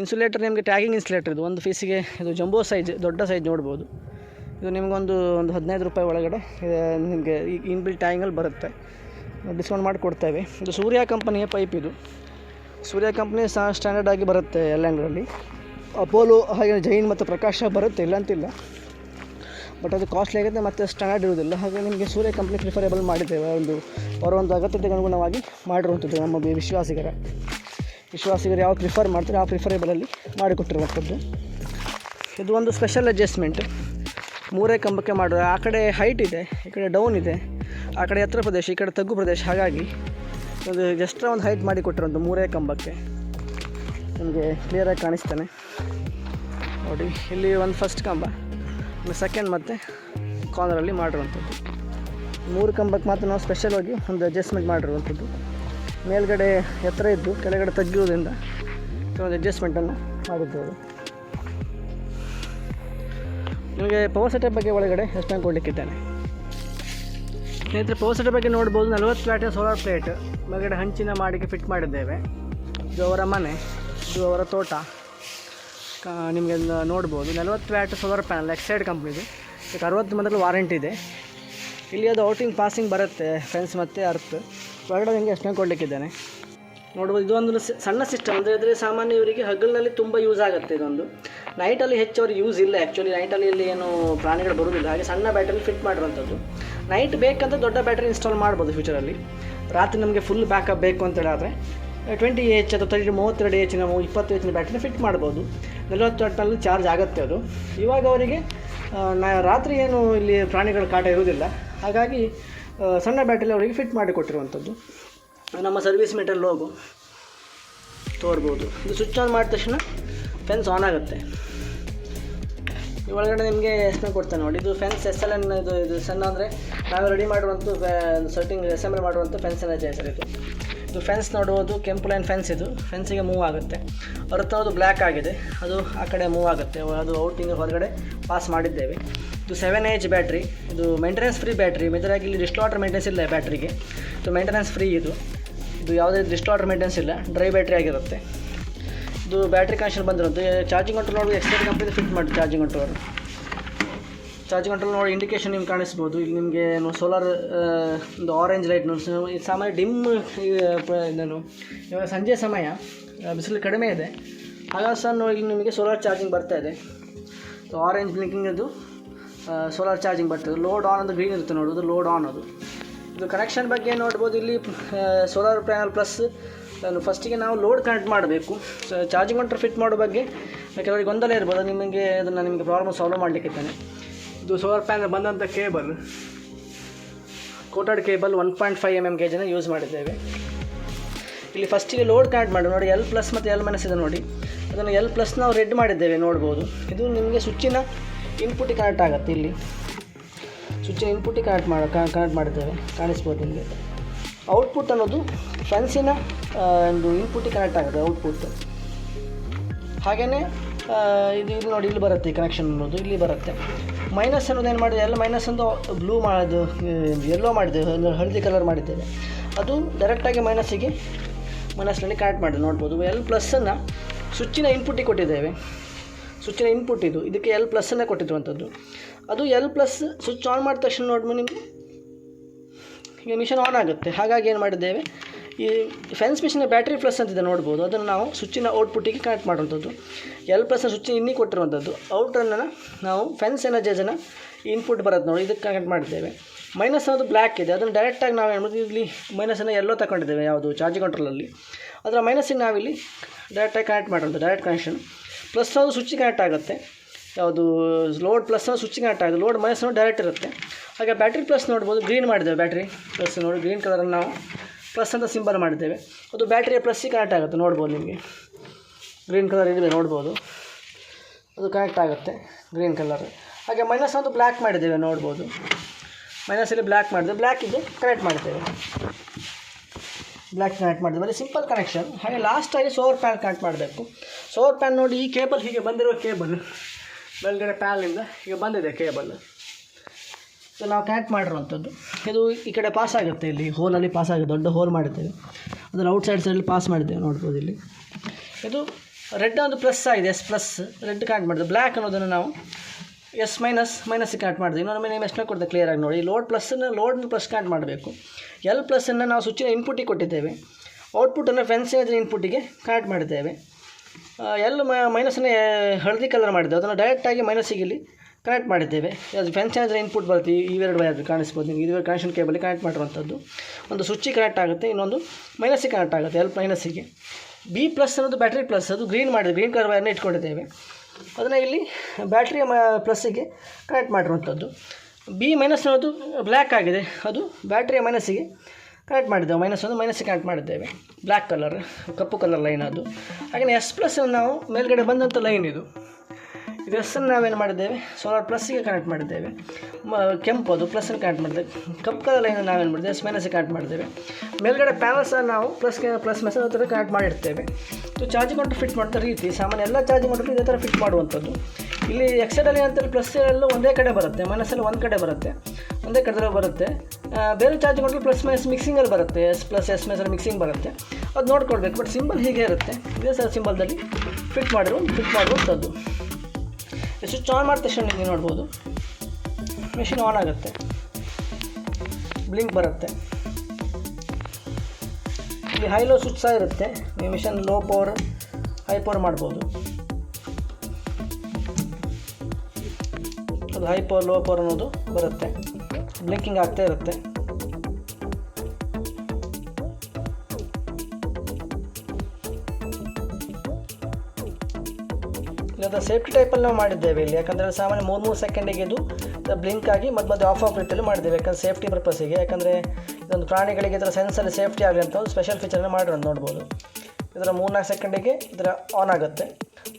ಇನ್ಸುಲೇಟರ್ ನಿಮಗೆ ಟ್ಯಾಗಿಂಗ್ ಇನ್ಸುಲೇಟರ್ ಇದು. ಒಂದು ಫೀಸಿಗೆ ಇದು ಜಂಬೋ ಸೈಜ್, ದೊಡ್ಡ ಸೈಜ್ ನೋಡ್ಬೋದು. ಇದು ನಿಮಗೊಂದು ಒಂದು ಹದಿನೈದು ರೂಪಾಯಿ ಒಳಗಡೆ ನಿಮಗೆ ಈ ಇನ್ಬಿಲ್ ಟ್ಯಾಗಿಂಗಲ್ಲಿ ಬರುತ್ತೆ. ಡಿಸ್ಕೌಂಟ್ ಮಾಡಿ ಕೊಡ್ತೇವೆ. ಇದು ಸೂರ್ಯ ಕಂಪನಿಯ ಪೈಪ್ ಇದು. ಸೂರ್ಯ ಕಂಪ್ನಿ ಸಹ ಸ್ಟ್ಯಾಂಡರ್ಡ್ ಆಗಿ ಬರುತ್ತೆ ಎಲ್ಲ ಅಂಗಡಿಯಲ್ಲಿ. ಅಪೋಲೋ ಹಾಗೆ ಜೈನ್ ಮತ್ತು ಪ್ರಕಾಶ ಬರುತ್ತೆ, ಇಲ್ಲ ಅಂತಿಲ್ಲ. ಬಟ್ ಅದು ಕಾಸ್ಟ್ಲಿ ಆಗುತ್ತೆ ಮತ್ತು ಸ್ಟ್ಯಾಂಡರ್ಡ್ ಇರೋದಿಲ್ಲ ಹಾಗೆ ನಿಮಗೆ ಸೂರ್ಯ ಕಂಪ್ನಿ ಪ್ರಿಫರೇಬಲ್ ಮಾಡಿದ್ದೇವೆ. ಒಂದು, ಅವರ ಒಂದು ಅಗತ್ಯತೆಗೆ ಅನುಗುಣವಾಗಿ ಮಾಡಿರುವಂಥದ್ದು ನಮ್ಮ ವಿಶ್ವಾಸಿಗರ. ವಿಶ್ವಾಸಿಗರು ಯಾವ ಪ್ರಿಫರ್ ಮಾಡ್ತಾರೆ ಆ ಪ್ರಿಫರೇಬಲಲ್ಲಿ ಮಾಡಿಕೊಟ್ಟಿರುವಂಥದ್ದು. ಇದು ಒಂದು ಸ್ಪೆಷಲ್ ಅಡ್ಜಸ್ಟ್ಮೆಂಟ್ ಮೂರೇ ಕಂಬಕ್ಕೆ ಮಾಡೋದು ಆ ಕಡೆ ಹೈಟ್ ಇದೆ, ಈ ಕಡೆ ಡೌನ್ ಇದೆ, ಆ ಕಡೆ ಎತ್ತರ ಪ್ರದೇಶ, ಈ ಕಡೆ ತಗ್ಗು ಪ್ರದೇಶ, ಹಾಗಾಗಿ ಒಂದು ಎಕ್ಸ್ಟ್ರಾ ಒಂದು ಹೈಟ್ ಮಾಡಿ ಕೊಟ್ಟಿರೋದು ಮೂರೇ ಕಂಬಕ್ಕೆ. ನಿಮಗೆ ಕ್ಲಿಯರಾಗಿ ಕಾಣಿಸ್ತಾನೆ. ನೋಡಿ, ಇಲ್ಲಿ ಒಂದು ಫಸ್ಟ್ ಕಂಬ ಸೆಕೆಂಡ್ ಮತ್ತು ಕಾರ್ನರಲ್ಲಿ ಮಾಡಿರುವಂಥದ್ದು. ಮೂರು ಕಂಬಕ್ಕೆ ಮಾತ್ರ ನಾವು ಸ್ಪೆಷಲ್ ಆಗಿ ಒಂದು ಅಡ್ಜಸ್ಟ್ಮೆಂಟ್ ಮಾಡಿರುವಂಥದ್ದು. ಮೇಲ್ಗಡೆ ಎತ್ತರ ಇದ್ದು ಕೆಳಗಡೆ ತಗ್ಗಿರೋದ್ರಿಂದ ಒಂದು ಅಡ್ಜಸ್ಟ್ಮೆಂಟನ್ನು ಮಾಡಿದ್ದೇವೆ ನಿಮಗೆ ಪವರ್ ಸೆಟಪ್ ಬಗ್ಗೆ ಒಳಗಡೆ ಎಷ್ಟು ಕೊಡಲಿಕ್ಕಿದ್ದೇನೆ ಸ್ನೇಹಿತರೆ ಪವರ್ ಸೆಟಪ್ ಬಗ್ಗೆ ನೋಡ್ಬೋದು. ನಲವತ್ತು ವ್ಯಾಟಿನ ಸೋಲಾರ್ ಪ್ಲೇಟ್ ಒಳಗಡೆ ಹಂಚಿನ ಮಾಡಿಗೆ ಫಿಟ್ ಮಾಡಿದ್ದೇವೆ. ಇದು ಅವರ ಮನೆ, ಇದು ಅವರ ತೋಟ. ನಿಮಗೆ ನೋಡ್ಬೋದು. ನಲವತ್ತು ವ್ಯಾಟ್ ಸೋಲಾರ್ ಪ್ಯಾನಲ್ ಎಕ್ಸೈಡ್ ಕಂಪ್ನಿದು ಇದಕ್ಕೆ ಅರವತ್ತು ಮೊದಲು ವಾರಂಟಿ ಇದೆ. ಇಲ್ಲಿ ಅದು ಔಟಿಂಗ್ ಪಾಸಿಂಗ್ ಬರುತ್ತೆ ಫ್ರೆಂಡ್ಸ್ ಮತ್ತು ಅರ್ತ್ ಒಳಗಡೆ ನಿಮಗೆ ಅಷ್ಟೇ ಕೊಡಲಿಕ್ಕಿದ್ದಾನೆ. ನೋಡ್ಬೋದು ಇದೊಂದು ಸಣ್ಣ ಸಿಸ್ಟಮ್ ಅಂದರೆ ಇದ್ರೆ ಸಾಮಾನ್ಯ ಇವರಿಗೆ ಹಗಲಿನಲ್ಲಿ ತುಂಬ ಯೂಸ್ ಆಗುತ್ತೆ ಇದೊಂದು. ನೈಟಲ್ಲಿ ಹೆಚ್ಚು ಅವ್ರಿಗೆ ಯೂಸ್ ಇಲ್ಲ ಆ್ಯಕ್ಚುಲಿ ನೈಟಲ್ಲಿ ಇಲ್ಲಿ ಏನು ಪ್ರಾಣಿಗಳು ಬರೋದಿಲ್ಲ. ಹಾಗೆ ಸಣ್ಣ ಬ್ಯಾಟ್ರಿ ಫಿಟ್ ಮಾಡಿರುವಂಥದ್ದು. ನೈಟ್ ಬೇಕಂತ ದೊಡ್ಡ ಬ್ಯಾಟ್ರಿ ಇನ್ಸ್ಟಾಲ್ ಮಾಡ್ಬೋದು ಫ್ಯೂಚರಲ್ಲಿ ರಾತ್ರಿ ನಮಗೆ ಫುಲ್ ಬ್ಯಾಕಪ್ ಬೇಕು ಅಂತ ಹೇಳಿದ್ರೆ ಟ್ವೆಂಟಿ ಎಚ್ ಅಥವಾ ತರ್ಟಿ ಮೂವತ್ತೆರಡು ನಾವು ಇಪ್ಪತ್ತು ಎಚ್ನ ಬ್ಯಾಟ್ರಿನ ಫಿಟ್ ಮಾಡ್ಬೋದು. ನಲವತ್ತು ವಾಟ್ನಲ್ಲಿ ಚಾರ್ಜ್ ಆಗುತ್ತೆ ಅದು. ಇವಾಗ ಅವರಿಗೆ ನಾ, ರಾತ್ರಿ ಏನು ಇಲ್ಲಿ ಪ್ರಾಣಿಗಳ ಕಾಟ ಇರುವುದಿಲ್ಲ. ಹಾಗಾಗಿ ಸಣ್ಣ ಬ್ಯಾಟ್ರಿಲಿ ಅವರಿಗೆ ಫಿಟ್ ಮಾಡಿ ಕೊಟ್ಟಿರುವಂಥದ್ದು. ನಮ್ಮ ಸರ್ವಿಸ್ ಮೀಟರ್ ಲೋಗು ತೋರ್ಬೋದು. ಇದು ಸ್ವಿಚ್ ಆನ್ ಮಾಡಿದ ತಕ್ಷಣ ಫೆನ್ಸ್ ಆನ್ ಆಗುತ್ತೆ. ಒಳಗಡೆ ನಿಮಗೆ ಎಸ್ನ ಕೊಡ್ತೇನೆ ನೋಡಿ. ಇದು ಫೆನ್ಸ್ ಎಸ್ ಎಲ್ ಎನ್ ಇದು ಇದು ಸಣ್ಣ ಅಂದರೆ ನಾವು ರೆಡಿ ಮಾಡುವಂಥ ಸರ್ಟಿಂಗ್ ಅಸೆಂಬಲ್ ಮಾಡುವಂಥ ಫೆನ್ಸ್ ಎಲ್ಲ ಇದು. ಇದು ಫೆನ್ಸ್ ನೋಡುವುದು ಕೆಂಪು ಲೈನ್ ಫೆನ್ಸ್ ಇದು. ಫೆನ್ಸಿಗೆ ಮೂವ್ ಆಗುತ್ತೆ. ಹೊರತೋದು ಬ್ಲ್ಯಾಕ್ ಆಗಿದೆ. ಅದು ಆ ಕಡೆ ಮೂವ್ ಆಗುತ್ತೆ. ಅದು ಔಟಿಂಗ್ ಹೊರಗಡೆ ಪಾಸ್ ಮಾಡಿದ್ದೇವೆ. ಇದು ಸೆವೆನ್ ಏಜ್ ಬ್ಯಾಟ್ರಿ ಇದು ಮೇಂಟೆನೆನ್ಸ್ ಫ್ರೀ ಬ್ಯಾಟ್ರಿ ಮೆಜರಾಗಿ ಇಲ್ಲಿ ಡಿಸ್ಟಾರ್ಟರ್ ಮೇಂಟೆನೆನ್ಸ್ ಇಲ್ಲ ಬ್ಯಾಟ್ರಿಗೆ ಇದು ಮೇಂಟೆನೆನ್ಸ್ ಫ್ರೀ ಇದು. ಇದು ಯಾವುದೇ ಡಿಸ್ಟಾರ್ಟರ್ ಮೇಂಟೆನೆನ್ಸ್ ಇಲ್ಲ ಡ್ರೈ ಬ್ಯಾಟ್ರಿ ಆಗಿರುತ್ತೆ. ಇದು ಬ್ಯಾಟ್ರಿ ಕನೆಕ್ಷನ್ ಬಂದಿರೋದು. ಚಾರ್ಜಿಂಗ್ ಕಂಟ್ರೋಲ್ ನೋಡಿ ಎಕ್ಸ್ಟ್ರಾ ಕಂಪ್ನಿ ಫಿಟ್ ಮಾಡಿ ಚಾರ್ಜಿಂಗ್ ಕಂಟ್ರೋಲ್ ಚಾರ್ಜಿಂಗ್ ಕಂಟ್ರೋಲ್ ನೋಡಿ ಇಂಡಿಕೇಶನ್ ನಿಮ್ಗೆ ಕಾಣಿಸ್ಬೋದು. ಇಲ್ಲಿ ನಿಮಗೆ ಸೋಲಾರ್ ಒಂದು ಆರೆಂಜ್ ಲೈಟ್ ಸಾಮಾನ್ಯ ಡಿಮ್ ನಾನು ಇವಾಗ ಸಂಜೆ ಸಮಯ ಬಿಸಿಲು ಕಡಿಮೆ ಇದೆ. ಹಾಗಾಗಿ ಸಹ ಇಲ್ಲಿ ನಿಮಗೆ ಸೋಲಾರ್ ಚಾರ್ಜಿಂಗ್ ಬರ್ತಾ ಇದೆ. ಆರೆಂಜ್ ಬ್ಲಿಂಕಿಂಗ್ ಅದು. ಸೋಲಾರ್ ಚಾರ್ಜಿಂಗ್ ಬರ್ತದೆ ಲೋಡ್ ಆನ್ ಅಂತ ಗ್ರೀನ್ ಇರುತ್ತೆ ನೋಡೋದು ಲೋಡ್ ಆನ್ ಅದು. ಇದು ಕನೆಕ್ಷನ್ ಬಗ್ಗೆ ನೋಡ್ಬೋದು ಇಲ್ಲಿ ಸೋಲಾರ್ ಪ್ಯಾನಲ್ ಪ್ಲಸ್ ಫಸ್ಟಿಗೆ ನಾವು ಲೋಡ್ ಕನೆಕ್ಟ್ ಮಾಡಬೇಕು. ಚಾರ್ಜಿಂಗ್ ಕಂಟ್ರೋಲ್ ಫಿಟ್ ಮಾಡೋ ಬಗ್ಗೆ ಕೆಲವರಿಗೆ ಗೊಂದಲ ಇರ್ಬೋದು, ನಿಮಗೆ ಅದನ್ನು ನಿಮಗೆ ಪ್ರಾಬ್ಲಮ್ ಸಾಲ್ವ್ ತಾನೆ ಇದು ಸೋಲಾರ್ ಪ್ಯಾನಲ್ ಬಂದಂಥ cable coated cable one point five M M ಗೇಜನ್ನು use ಮಾಡಿದ್ದೇವೆ. ಇಲ್ಲಿ ಫಸ್ಟಿಗೆ ಲೋಡ್ ಕನೆಕ್ಟ್ ಮಾಡಿ, ನೋಡಿ ಎಲ್ ಪ್ಲಸ್ ಮತ್ತು ಎಲ್ ಮೈನಸ್ ಇದೆ ನೋಡಿ. ಅದನ್ನು ಎಲ್ ಪ್ಲಸ್ ನಾವು ರೆಡ್ ಮಾಡಿದ್ದೇವೆ, ನೋಡ್ಬೋದು. ಇದು ನಿಮಗೆ ಸ್ವಿಚ್ಚಿನ ಇನ್ಪುಟ್ಟಿಗೆ ಕನೆಕ್ಟ್ ಆಗುತ್ತೆ ಇಲ್ಲಿ. ಸ್ವಿಚ್ಚಿನ ಇನ್ಪುಟ್ ಕನೆಕ್ಟ್ ಮಾಡಿ ಕನೆಕ್ಟ್ ಮಾಡಿದ್ದೇವೆ. ಕಾಣಿಸ್ಬೋದು ನಿಮಗೆ. ಔಟ್ಪುಟ್ ಅನ್ನೋದು ಫೆನ್ಸಿನ ಒಂದು ಇನ್ಪುಟ್ ಕನೆಕ್ಟ್ ಆಗುತ್ತೆ ಔಟ್ಪುಟ್ ಹಾಗೆಯೇ ಇದು ಇಲ್ಲಿ ನೋಡಿ, ಇಲ್ಲಿ ಬರುತ್ತೆ ಕನೆಕ್ಷನ್ ಅನ್ನೋದು, ಇಲ್ಲಿ ಬರುತ್ತೆ. ಮೈನಸ್ ಅನ್ನೋದು ಏನು ಮಾಡಿದೆ? ಎಲ್ಲ ಮೈನಸ್ ಒಂದು ಬ್ಲೂ ಮಾಡೋದು ಎಲ್ಲೋ ಮಾಡಿದ್ದೇವೆ ಹಳದಿ ಕಲರ್ ಮಾಡಿದ್ದೇವೆ. ಅದು ಡೈರೆಕ್ಟಾಗಿ ಮೈನಸ್ಸಿಗೆ ಮೈನಸ್ನಲ್ಲಿ ಕನೆಕ್ಟ್ ಮಾಡಿದೆ. ನೋಡ್ಬೋದು ಎಲ್ ಪ್ಲಸ್ಸನ್ನು ಸ್ವಿಚ್ಚಿನ ಇನ್ಪುಟಿಗೆ ಕೊಟ್ಟಿದ್ದೇವೆ. ಸ್ವಿಚ್ಚಿನ ಇನ್ಪುಟ್ ಇದು. ಇದಕ್ಕೆ ಎಲ್ ಪ್ಲಸ್ಸನ್ನೇ ಕೊಟ್ಟಿರುವಂಥದ್ದು. ಅದು ಎಲ್ ಪ್ಲಸ್ ಸ್ವಿಚ್ ಆನ್ ಮಾಡಿದ ತಕ್ಷಣ ನೋಡಿ ನಿಮಗೆ. ಈಗ ಮಿಷನ್ ಆನ್ ಆಗುತ್ತೆ. ಹಾಗಾಗಿ ಏನು ಮಾಡಿದ್ದೇವೆ? ಈ ಫೆನ್ಸ್ ಮಿಷಿನ ಬ್ಯಾಟ್ರಿ ಪ್ಲಸ್ ಅಂತಿದೆ ನೋಡ್ಬೋದು. ಅದನ್ನು ನಾವು ಸ್ವಿಚ್ಚಿನ ಔಟ್ಪುಟ್ಟಿಗೆ ಕನೆಕ್ಟ್ ಮಾಡುವಂಥದ್ದು. ಎಲ್ ಪ್ಲಸ್ನ ಸ್ವಿಚ್ ಇನ್ನಿ ಕೊಟ್ಟಿರುವಂಥದ್ದು. ಔಟನ್ನು ನಾವು ಫೆನ್ಸ್ ಎನರ್ಜೈಸನ್ನು ಇನ್ಪುಟ್ ಬರುತ್ತೆ ನೋಡಿ ಇದಕ್ಕೆ ಕನೆಕ್ಟ್ ಮಾಡಿದ್ದೇವೆ. ಮೈನಸ್ ಅನ್ನೋದು ಬ್ಲ್ಯಾಕ್ ಇದೆ. ಅದನ್ನು ಡೈರೆಕ್ಟಾಗಿ ನಾವು ಏನು ಮಾಡಿದ್ವಿ ಇಲ್ಲಿ ಮೈನಸನ್ನು ಎಲ್ಲೋ ತಗೊಂಡಿದ್ದೇವೆ ಯಾವುದು ಚಾರ್ಜ್ ಕಂಟ್ರೋಲಲ್ಲಿ ಅದರ ಮೈನಸ್ಸಿಗೆ ನಾವಿಲ್ಲಿ ಡೈರೆಕ್ಟಾಗಿ ಕನೆಕ್ಟ್ ಮಾಡೋದು. ಡೈರೆಕ್ಟ್ ಕನೆಕ್ಷನ್ ಪ್ಲಸ್ ಅದು ಸ್ವಿಚ್ ಕನೆಕ್ಟ್ ಆಗುತ್ತೆ. ಯಾವುದು ಲೋಡ್ ಪ್ಲಸ್ ಸ್ವಿಚ್ಗೆ ಕನೆಕ್ಟ್ ಆಗುತ್ತೆ. ಲೋಡ್ ಮೈನಸ್ ಡೈರೆಕ್ಟ್ ಇರುತ್ತೆ. ಹಾಗೆ ಬ್ಯಾಟ್ರಿ ಪ್ಲಸ್ ನೋಡ್ಬೋದು. ಗ್ರೀನ್ ಮಾಡಿದ್ದೇವೆ ಬ್ಯಾಟ್ರಿ ಪ್ಲಸ್ ನೋಡಿ ಗ್ರೀನ್ ಕಲರನ್ನು ನಾವು ಪ್ಲಸ್ ಅಂತ ಸಿಂಬಲ್ ಮಾಡಿದ್ದೇವೆ. ಅದು ಬ್ಯಾಟ್ರಿಯ ಪ್ಲಸ್ಸಿಗೆ ಕನೆಕ್ಟ್ ಆಗುತ್ತೆ. ನೋಡ್ಬೋದು ನಿಮಗೆ. ಗ್ರೀನ್ ಕಲರ್ ಇದೆ ನೋಡ್ಬೋದು. ಅದು ಕನೆಕ್ಟ್ ಆಗುತ್ತೆ. ಗ್ರೀನ್ ಕಲರ್ ಹಾಗೆ ಮೈನಸ್ ಒಂದು ಬ್ಲ್ಯಾಕ್ ಮಾಡಿದ್ದೇವೆ. ನೋಡ್ಬೋದು. ಮೈನಸಲ್ಲಿ ಬ್ಲ್ಯಾಕ್ ಮಾಡಿದೆ ಬ್ಲ್ಯಾಕ್ ಇದು ಕನೆಕ್ಟ್ ಮಾಡಿದ್ದೇವೆ. ಬ್ಲ್ಯಾಕ್ ಕನೆಕ್ಟ್ ಮಾಡಿದೆ. ಬರೀ ಸಿಂಪಲ್ ಕನೆಕ್ಷನ್ ಹಾಗೆ ಲಾಸ್ಟಾಗಿ ಸೋರ್ ಪ್ಯಾನ್ ಕನೆಕ್ಟ್ ಮಾಡಬೇಕು. ಸೋರ್ ಪ್ಯಾನ್ ನೋಡಿ ಈ ಕೇಬಲ್ ಹೀಗೆ ಬಂದಿರುವ ಕೇಬಲ್ ಮೇಲ್ಗಡೆ ಪ್ಯಾನ್ನಿಂದ ಈಗ ಬಂದಿದೆ ಕೇಬಲ್ ಇದು ನಾವು ಕನೆಕ್ಟ್ ಮಾಡಿರುವಂಥದ್ದು. ಇದು ಈ ಕಡೆ ಪಾಸ್ ಆಗುತ್ತೆ ಇಲ್ಲಿ. ಹೋಲಲ್ಲಿ ಪಾಸ್ ಆಗುತ್ತೆ ದೊಡ್ಡ ಹೋಲ್ ಮಾಡಿದ್ದೇವೆ. ಅದನ್ನು ಔಟ್ ಸೈಡ್ ಸೈಡಲ್ಲಿ ಪಾಸ್ ಮಾಡಿದ್ದೇವೆ. ನೋಡ್ಬೋದು ಇಲ್ಲಿ. ಇದು ರೆಡ್ ಒಂದು ಪ್ಲಸ್ ಆಗಿದೆ. ಎಸ್ ಪ್ಲಸ್ ರೆಡ್ ಕನೆಕ್ಟ್ ಮಾಡಿದೆ ಬ್ಲ್ಯಾಕ್ ಅನ್ನೋದನ್ನು ನಾವು ಎಸ್, ಮೈನಸ್ ಮೈನಸ್ ಕನೆಕ್ಟ್ ಮಾಡಿದ್ವಿ. ಇನ್ನೊಂದು ನೀವು ಎಷ್ಟನ್ನ ಕೊಡ್ದೆ ಕ್ಲಿಯರಾಗಿ ನೋಡಿ. ಲೋಡ್ ಪ್ಲಸ್ಸನ್ನು ಲೋಡ್ ಪ್ಲಸ್ ಕನೆಕ್ಟ್ ಮಾಡಬೇಕು. ಎಲ್ ಪ್ಲಸ್ಸನ್ನು ನಾವು ಸ್ವಿಚ್ಚಿನ ಇನ್ಪುಟಿಗೆ ಕೊಟ್ಟಿದ್ದೇವೆ. ಔಟ್ಪುಟ್ಟನ್ನು ಫೆನ್ಸಿನ ಇನ್ಪುಟಿಗೆ ಕನೆಕ್ಟ್ ಮಾಡಿದ್ದೇವೆ. ಎಲ್ ಮೈನಸನ್ನು ಹಳದಿ ಕಲರ್ ಮಾಡಿದ್ದೇವೆ. ಅದನ್ನು ಡೈರೆಕ್ಟಾಗಿ ಮೈನಸ್ಸಿಗೆ ಇಲ್ಲಿ ಕನೆಕ್ಟ್ ಮಾಡಿದ್ದೇವೆ. ಅದು ಫೆನ್ಸ್ ಏನಾದರೂ ಇನ್ಪುಟ್ ಈ ಇವೆರಡು ವೈರ್ ಕಾಣಿಸ್ಬೋದು ನಿಮಗೆ. ಇದುವರೆ ಕನೆಕ್ಷನ್ ಕೇಬಲ್ ಕನೆಕ್ಟ್ ಮಾಡಿರುವಂಥದ್ದು. ಒಂದು ಸ್ವಿಚ್ಚಿಗೆ ಕನೆಕ್ಟ್ ಆಗುತ್ತೆ, ಇನ್ನೊಂದು ಮೈನಸ್ಸಿಗೆ ಕನೆಕ್ಟ್ ಆಗುತ್ತೆ ಎಲ್ ಮೈನಸ್ಸಿಗೆ ಬಿ ಪ್ಲಸ್ ಅನ್ನೋದು ಬ್ಯಾಟ್ರಿ ಪ್ಲಸ್ ಅದು ಗ್ರೀನ್ ಮಾಡಿದೆ. ಗ್ರೀನ್ ಕಲರ್ ವೈರ್ನ ಇಟ್ಕೊಂಡಿದ್ದೇವೆ. ಅದನ್ನು ಇಲ್ಲಿ ಬ್ಯಾಟ್ರಿಯ ಮ ಪ್ಲಸ್ಸಿಗೆ ಕನೆಕ್ಟ್ ಮಾಡಿರುವಂಥದ್ದು ಬಿ ಮೈನಸ್ ಅನ್ನೋದು ಬ್ಲ್ಯಾಕ್ ಆಗಿದೆ. ಅದು ಬ್ಯಾಟ್ರಿಯ ಮೈನಸ್ಸಿಗೆ ಕನೆಕ್ಟ್ ಮಾಡಿದ್ದೇವೆ. ಮೈನಸ್ ಒಂದು ಮೈನಸ್ಸಿಗೆ ಕನೆಕ್ಟ್ ಮಾಡಿದ್ದೇವೆ. ಬ್ಲ್ಯಾಕ್ ಕಲರ್ ಕಪ್ಪು ಕಲರ್ ಲೈನ್ ಅದು. ಹಾಗೆಯೇ ಎಸ್ ಪ್ಲಸ್ ನಾವು ಮೇಲ್ಗಡೆ ಬಂದಂಥ ಲೈನ್ ಇದು. ನಾವು ನಾವೇನು ಮಾಡಿದ್ದೇವೆ? ಸೋಲಾರ್ ಪ್ಲಸ್ಸಿಗೆ ಕನೆಕ್ಟ್ ಮಾಡಿದ್ದೇವೆ. ಕೆಂಪು ಅದು ಪ್ಲಸ್ಸನ್ನು ಕನೆಕ್ಟ್ ಮಾಡಿದ್ದೇವೆ. ಕಪ್ಪು ಕಲರ್ ಲೈನ್ ನಾವೇನು ಮಾಡಿದ್ದೇವೆ? ಮೈನಸ್ಸಿಗೆ ಕನೆಕ್ಟ್ ಮಾಡಿದ್ದೇವೆ. ಮೇಲ್ಗಡೆ ಪ್ಯಾನಲ್ಸ್ ನಾವು ಪ್ಲಸ್ಗೆ ಪ್ಲಸ್ ಮೈನಸ್ ಆ ಥರ ಕನೆಕ್ಟ್ ಮಾಡಿರ್ತೇವೆ. ಇದು ಚಾರ್ಜಿಂಗ್ ಕಂಟ್ರೋಲ್ ಫಿಟ್ ಮಾಡಿದ ರೀತಿ, ಸಾಮಾನ್ಯ ಎಲ್ಲ ಚಾರ್ಜಿಂಗ್ ಕಂಟ್ರೋಲ್ ಇದೇ ಥರ ಫಿಟ್ ಮಾಡುವಂಥದ್ದು. ಇಲ್ಲಿ ಎಕ್ಸೈಡಲ್ಲಿ ಅಂತೇಳಿ ಪ್ಲಸ್ ಎಲ್ಲ ಒಂದೇ ಕಡೆ ಬರುತ್ತೆ ಮೈನಸಲ್ಲಿ ಒಂದು ಕಡೆ ಬರುತ್ತೆ, ಒಂದೇ ಕಡೆ ಬರುತ್ತೆ. ಬೇರೆ ಚಾರ್ಜಿಂಗ್ ಕಂಟ್ರೋಲ್ ಪ್ಲಸ್ ಮೈನಸ್ ಮಿಕ್ಸಿಂಗಲ್ಲಿ ಬರುತ್ತೆ S plus S minus mixing ಬರುತ್ತೆ. ಅದು ನೋಡ್ಕೊಳ್ಬೇಕು ಬಟ್ ಸಿಂಬಲ್ ಹೀಗೆ ಇರುತ್ತೆ. ಇದೇ ಸರ್ ಸಿಂಬಲ್ದಲ್ಲಿ ಫಿಟ್ ಮಾಡಿರೋ ಫಿಟ್ ಮಾಡುವಂಥದ್ದು ಸ್ವಿಚ್ ಆನ್ ಮಾಡಿದ ತಕ್ಷಣ ನೀವು ನೋಡ್ಬೋದು. ಮೆಷಿನ್ ಆನ್ ಆಗುತ್ತೆ. ಬ್ಲಿಂಕ್ ಬರುತ್ತೆ. ಇಲ್ಲಿ ಹೈ ಲೋ ಸ್ವಿಚ್ ಸಹ ಇರುತ್ತೆ. ನೀವು mission low power high power ಮಾಡ್ಬೋದು. ಅದು ಹೈ ಪವರ್ ಲೋ ಪವರ್ ಅನ್ನೋದು ಬರುತ್ತೆ. ಬ್ಲಿಂಕಿಂಗ್ ಆಗ್ತಾ ಇರುತ್ತೆ. ಇಲ್ಲದ ಸೇಫ್ಟಿ ಟೈಪಲ್ಲಿ ನಾವು ಮಾಡಿದ್ದೇವೆ ಇಲ್ಲಿ. ಯಾಕಂದರೆ ಸಾಮಾನ್ಯ ಮೂರು ಮೂರು ಸೆಕೆಂಡಿಗೆ ಇದು ಬ್ಲಿಂಕ್ ಆಗಿ ಮತ್ತೆ ಮತ್ತೆ ಆಫ್ ಆಫ್ ರೀತಿಯಲ್ಲಿ ಮಾಡಿದ್ದೇವೆ. ಯಾಕಂದರೆ ಸೇಫ್ಟಿ ಪರ್ಪಸ್ಸಿಗೆ ಯಾಕಂದರೆ ಇದೊಂದು ಪ್ರಾಣಿಗಳಿಗೆ ಇದರ ಸೆನ್ಸಲ್ಲಿ ಸೇಫ್ಟಿ ಆಗಲಿ ಅಂತ ಒಂದು ಸ್ಪೆಷಲ್ ಫೀಚರ್ನ ಮಾಡಿರೋದು ನೋಡ್ಬೋದು. ಇದರ ಮೂರ್ನಾಲ್ಕು ಸೆಕೆಂಡಿಗೆ ಇದರ ಆನ್ ಆಗುತ್ತೆ.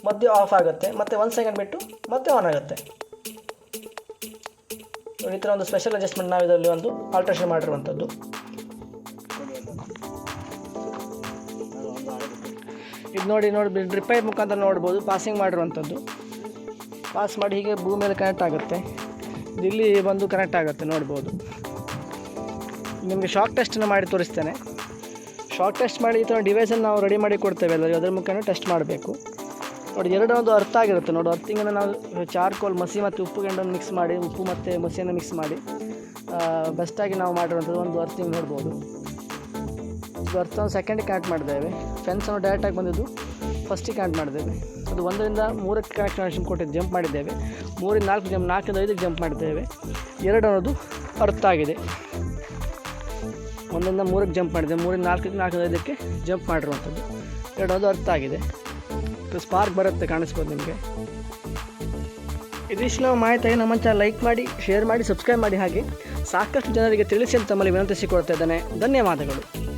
ಮಧ್ಯೆ ಆಫ್ ಆಗುತ್ತೆ. ಮತ್ತು ಒಂದು ಸೆಕೆಂಡ್ ಬಿಟ್ಟು ಮತ್ತೆ ಆನ್ ಆಗುತ್ತೆ. ಈ ಥರ ಒಂದು ಸ್ಪೆಷಲ್ ಅಡ್ಜಸ್ಟ್ಮೆಂಟ್ ನಾವು ಇದರಲ್ಲಿ ಒಂದು ಆಲ್ಟ್ರೇಷನ್ ಮಾಡಿರುವಂಥದ್ದು. ಇದು ನೋಡಿ ನೋಡಿ ರಿಪೇರ್ ಮುಖಾಂತರ ನೋಡ್ಬೋದು ಪಾಸಿಂಗ್ ಮಾಡಿರುವಂಥದ್ದು. ಪಾಸ್ ಮಾಡಿ ಹೀಗೆ ಭೂಮಿಯಲ್ಲಿ ಕನೆಕ್ಟ್ ಆಗುತ್ತೆ. ಇಲ್ಲಿ ಬಂದು ಕನೆಕ್ಟ್ ಆಗುತ್ತೆ, ನೋಡ್ಬೋದು. ನಿಮಗೆ ಶಾಕ್ ಟೆಸ್ಟನ್ನು ಮಾಡಿ ತೋರಿಸ್ತೇನೆ. ಶಾಕ್ ಟೆಸ್ಟ್ ಮಾಡಿ ಈ ಥರ ಡಿವೈಸನ್ನು ನಾವು ರೆಡಿ ಮಾಡಿ ಕೊಡ್ತೇವೆ ಎಲ್ಲರಿಗೂ ಅದ್ರ ಮುಖಾಂತರ ಟೆಸ್ಟ್ ಮಾಡಬೇಕು. ನೋಡಿ, ಎರಡು ಒಂದು ಅರ್ಥ ಆಗಿರುತ್ತೆ, ನೋಡಿ ಅರ್ಥಿಂಗನ್ನು ನಾವು ಚಾರ್ಕೋಲ್ ಮಸಿ ಮತ್ತು ಉಪ್ಪು ಗೆಂಡನ್ನು ಮಿಕ್ಸ್ ಮಾಡಿ, ಉಪ್ಪು ಮತ್ತು ಮಸಿಯನ್ನು ಮಿಕ್ಸ್ ಮಾಡಿ ಬೆಸ್ಟಾಗಿ ನಾವು ಮಾಡಿರುವಂಥದ್ದು ಒಂದು ಅರ್ಥಿಂಗ್ ನೋಡ್ಬೋದು. ಇದು ಸೆಕೆಂಡ್ ಕನೆಕ್ಟ್ ಮಾಡಿದ್ದೇವೆ. ಫೆನ್ಸನ್ನು ಡೈರೆಕ್ಟಾಗಿ ಬಂದಿದ್ದು ಫಸ್ಟಿಗೆ ಕನೆಕ್ಟ್ ಮಾಡಿದ್ದೇವೆ. ಅದು ಒಂದರಿಂದ ಮೂರಕ್ಕೆ ಕನೆಕ್ಷನ್ ಕೊಟ್ಟಿದ್ದು ಜಂಪ್ ಮಾಡಿದ್ದೇವೆ. ಮೂರಿಂದ ನಾಲ್ಕು ಜಂಪ್ ನಾಲ್ಕರಿಂದ ಐದಕ್ಕೆ ಜಂಪ್ ಮಾಡಿದ್ದೇವೆ. ಎರಡು ಅನ್ನೋದು ಅರ್ಥ ಆಗಿದೆ. ಒಂದರಿಂದ ಮೂರಕ್ಕೆ ಜಂಪ್ ಮಾಡಿದೆ ಮೂರಿಂದ ನಾಲ್ಕಕ್ಕೆ, ನಾಲ್ಕರಿಂದ ಐದಕ್ಕೆ ಜಂಪ್ ಮಾಡಿರುವಂಥದ್ದು. ಎರಡು ಅನ್ನೋದು ಅರ್ಥ ಆಗಿದೆ. ಸ್ಪಾರ್ಕ್ ಬರುತ್ತೆ, ಕಾಣಿಸ್ಬೋದು ನಿಮಗೆ. ಇದಿಷ್ಟು ನಾವು ಮಾಹಿತಿ ನಮ್ಮ ಚಾನಲ್ ಲೈಕ್ ಮಾಡಿ ಶೇರ್ ಮಾಡಿ ಸಬ್ಸ್ಕ್ರೈಬ್ ಮಾಡಿ ಹಾಗೆ ಸಾಕಷ್ಟು ಜನರಿಗೆ ತಿಳಿಸಿ ಅಂತ ತಮ್ಮಲ್ಲಿ ವಿನಂತಿಸಿಕೊಳ್ತಾ ಇದ್ದಾನೆ. ಧನ್ಯವಾದಗಳು.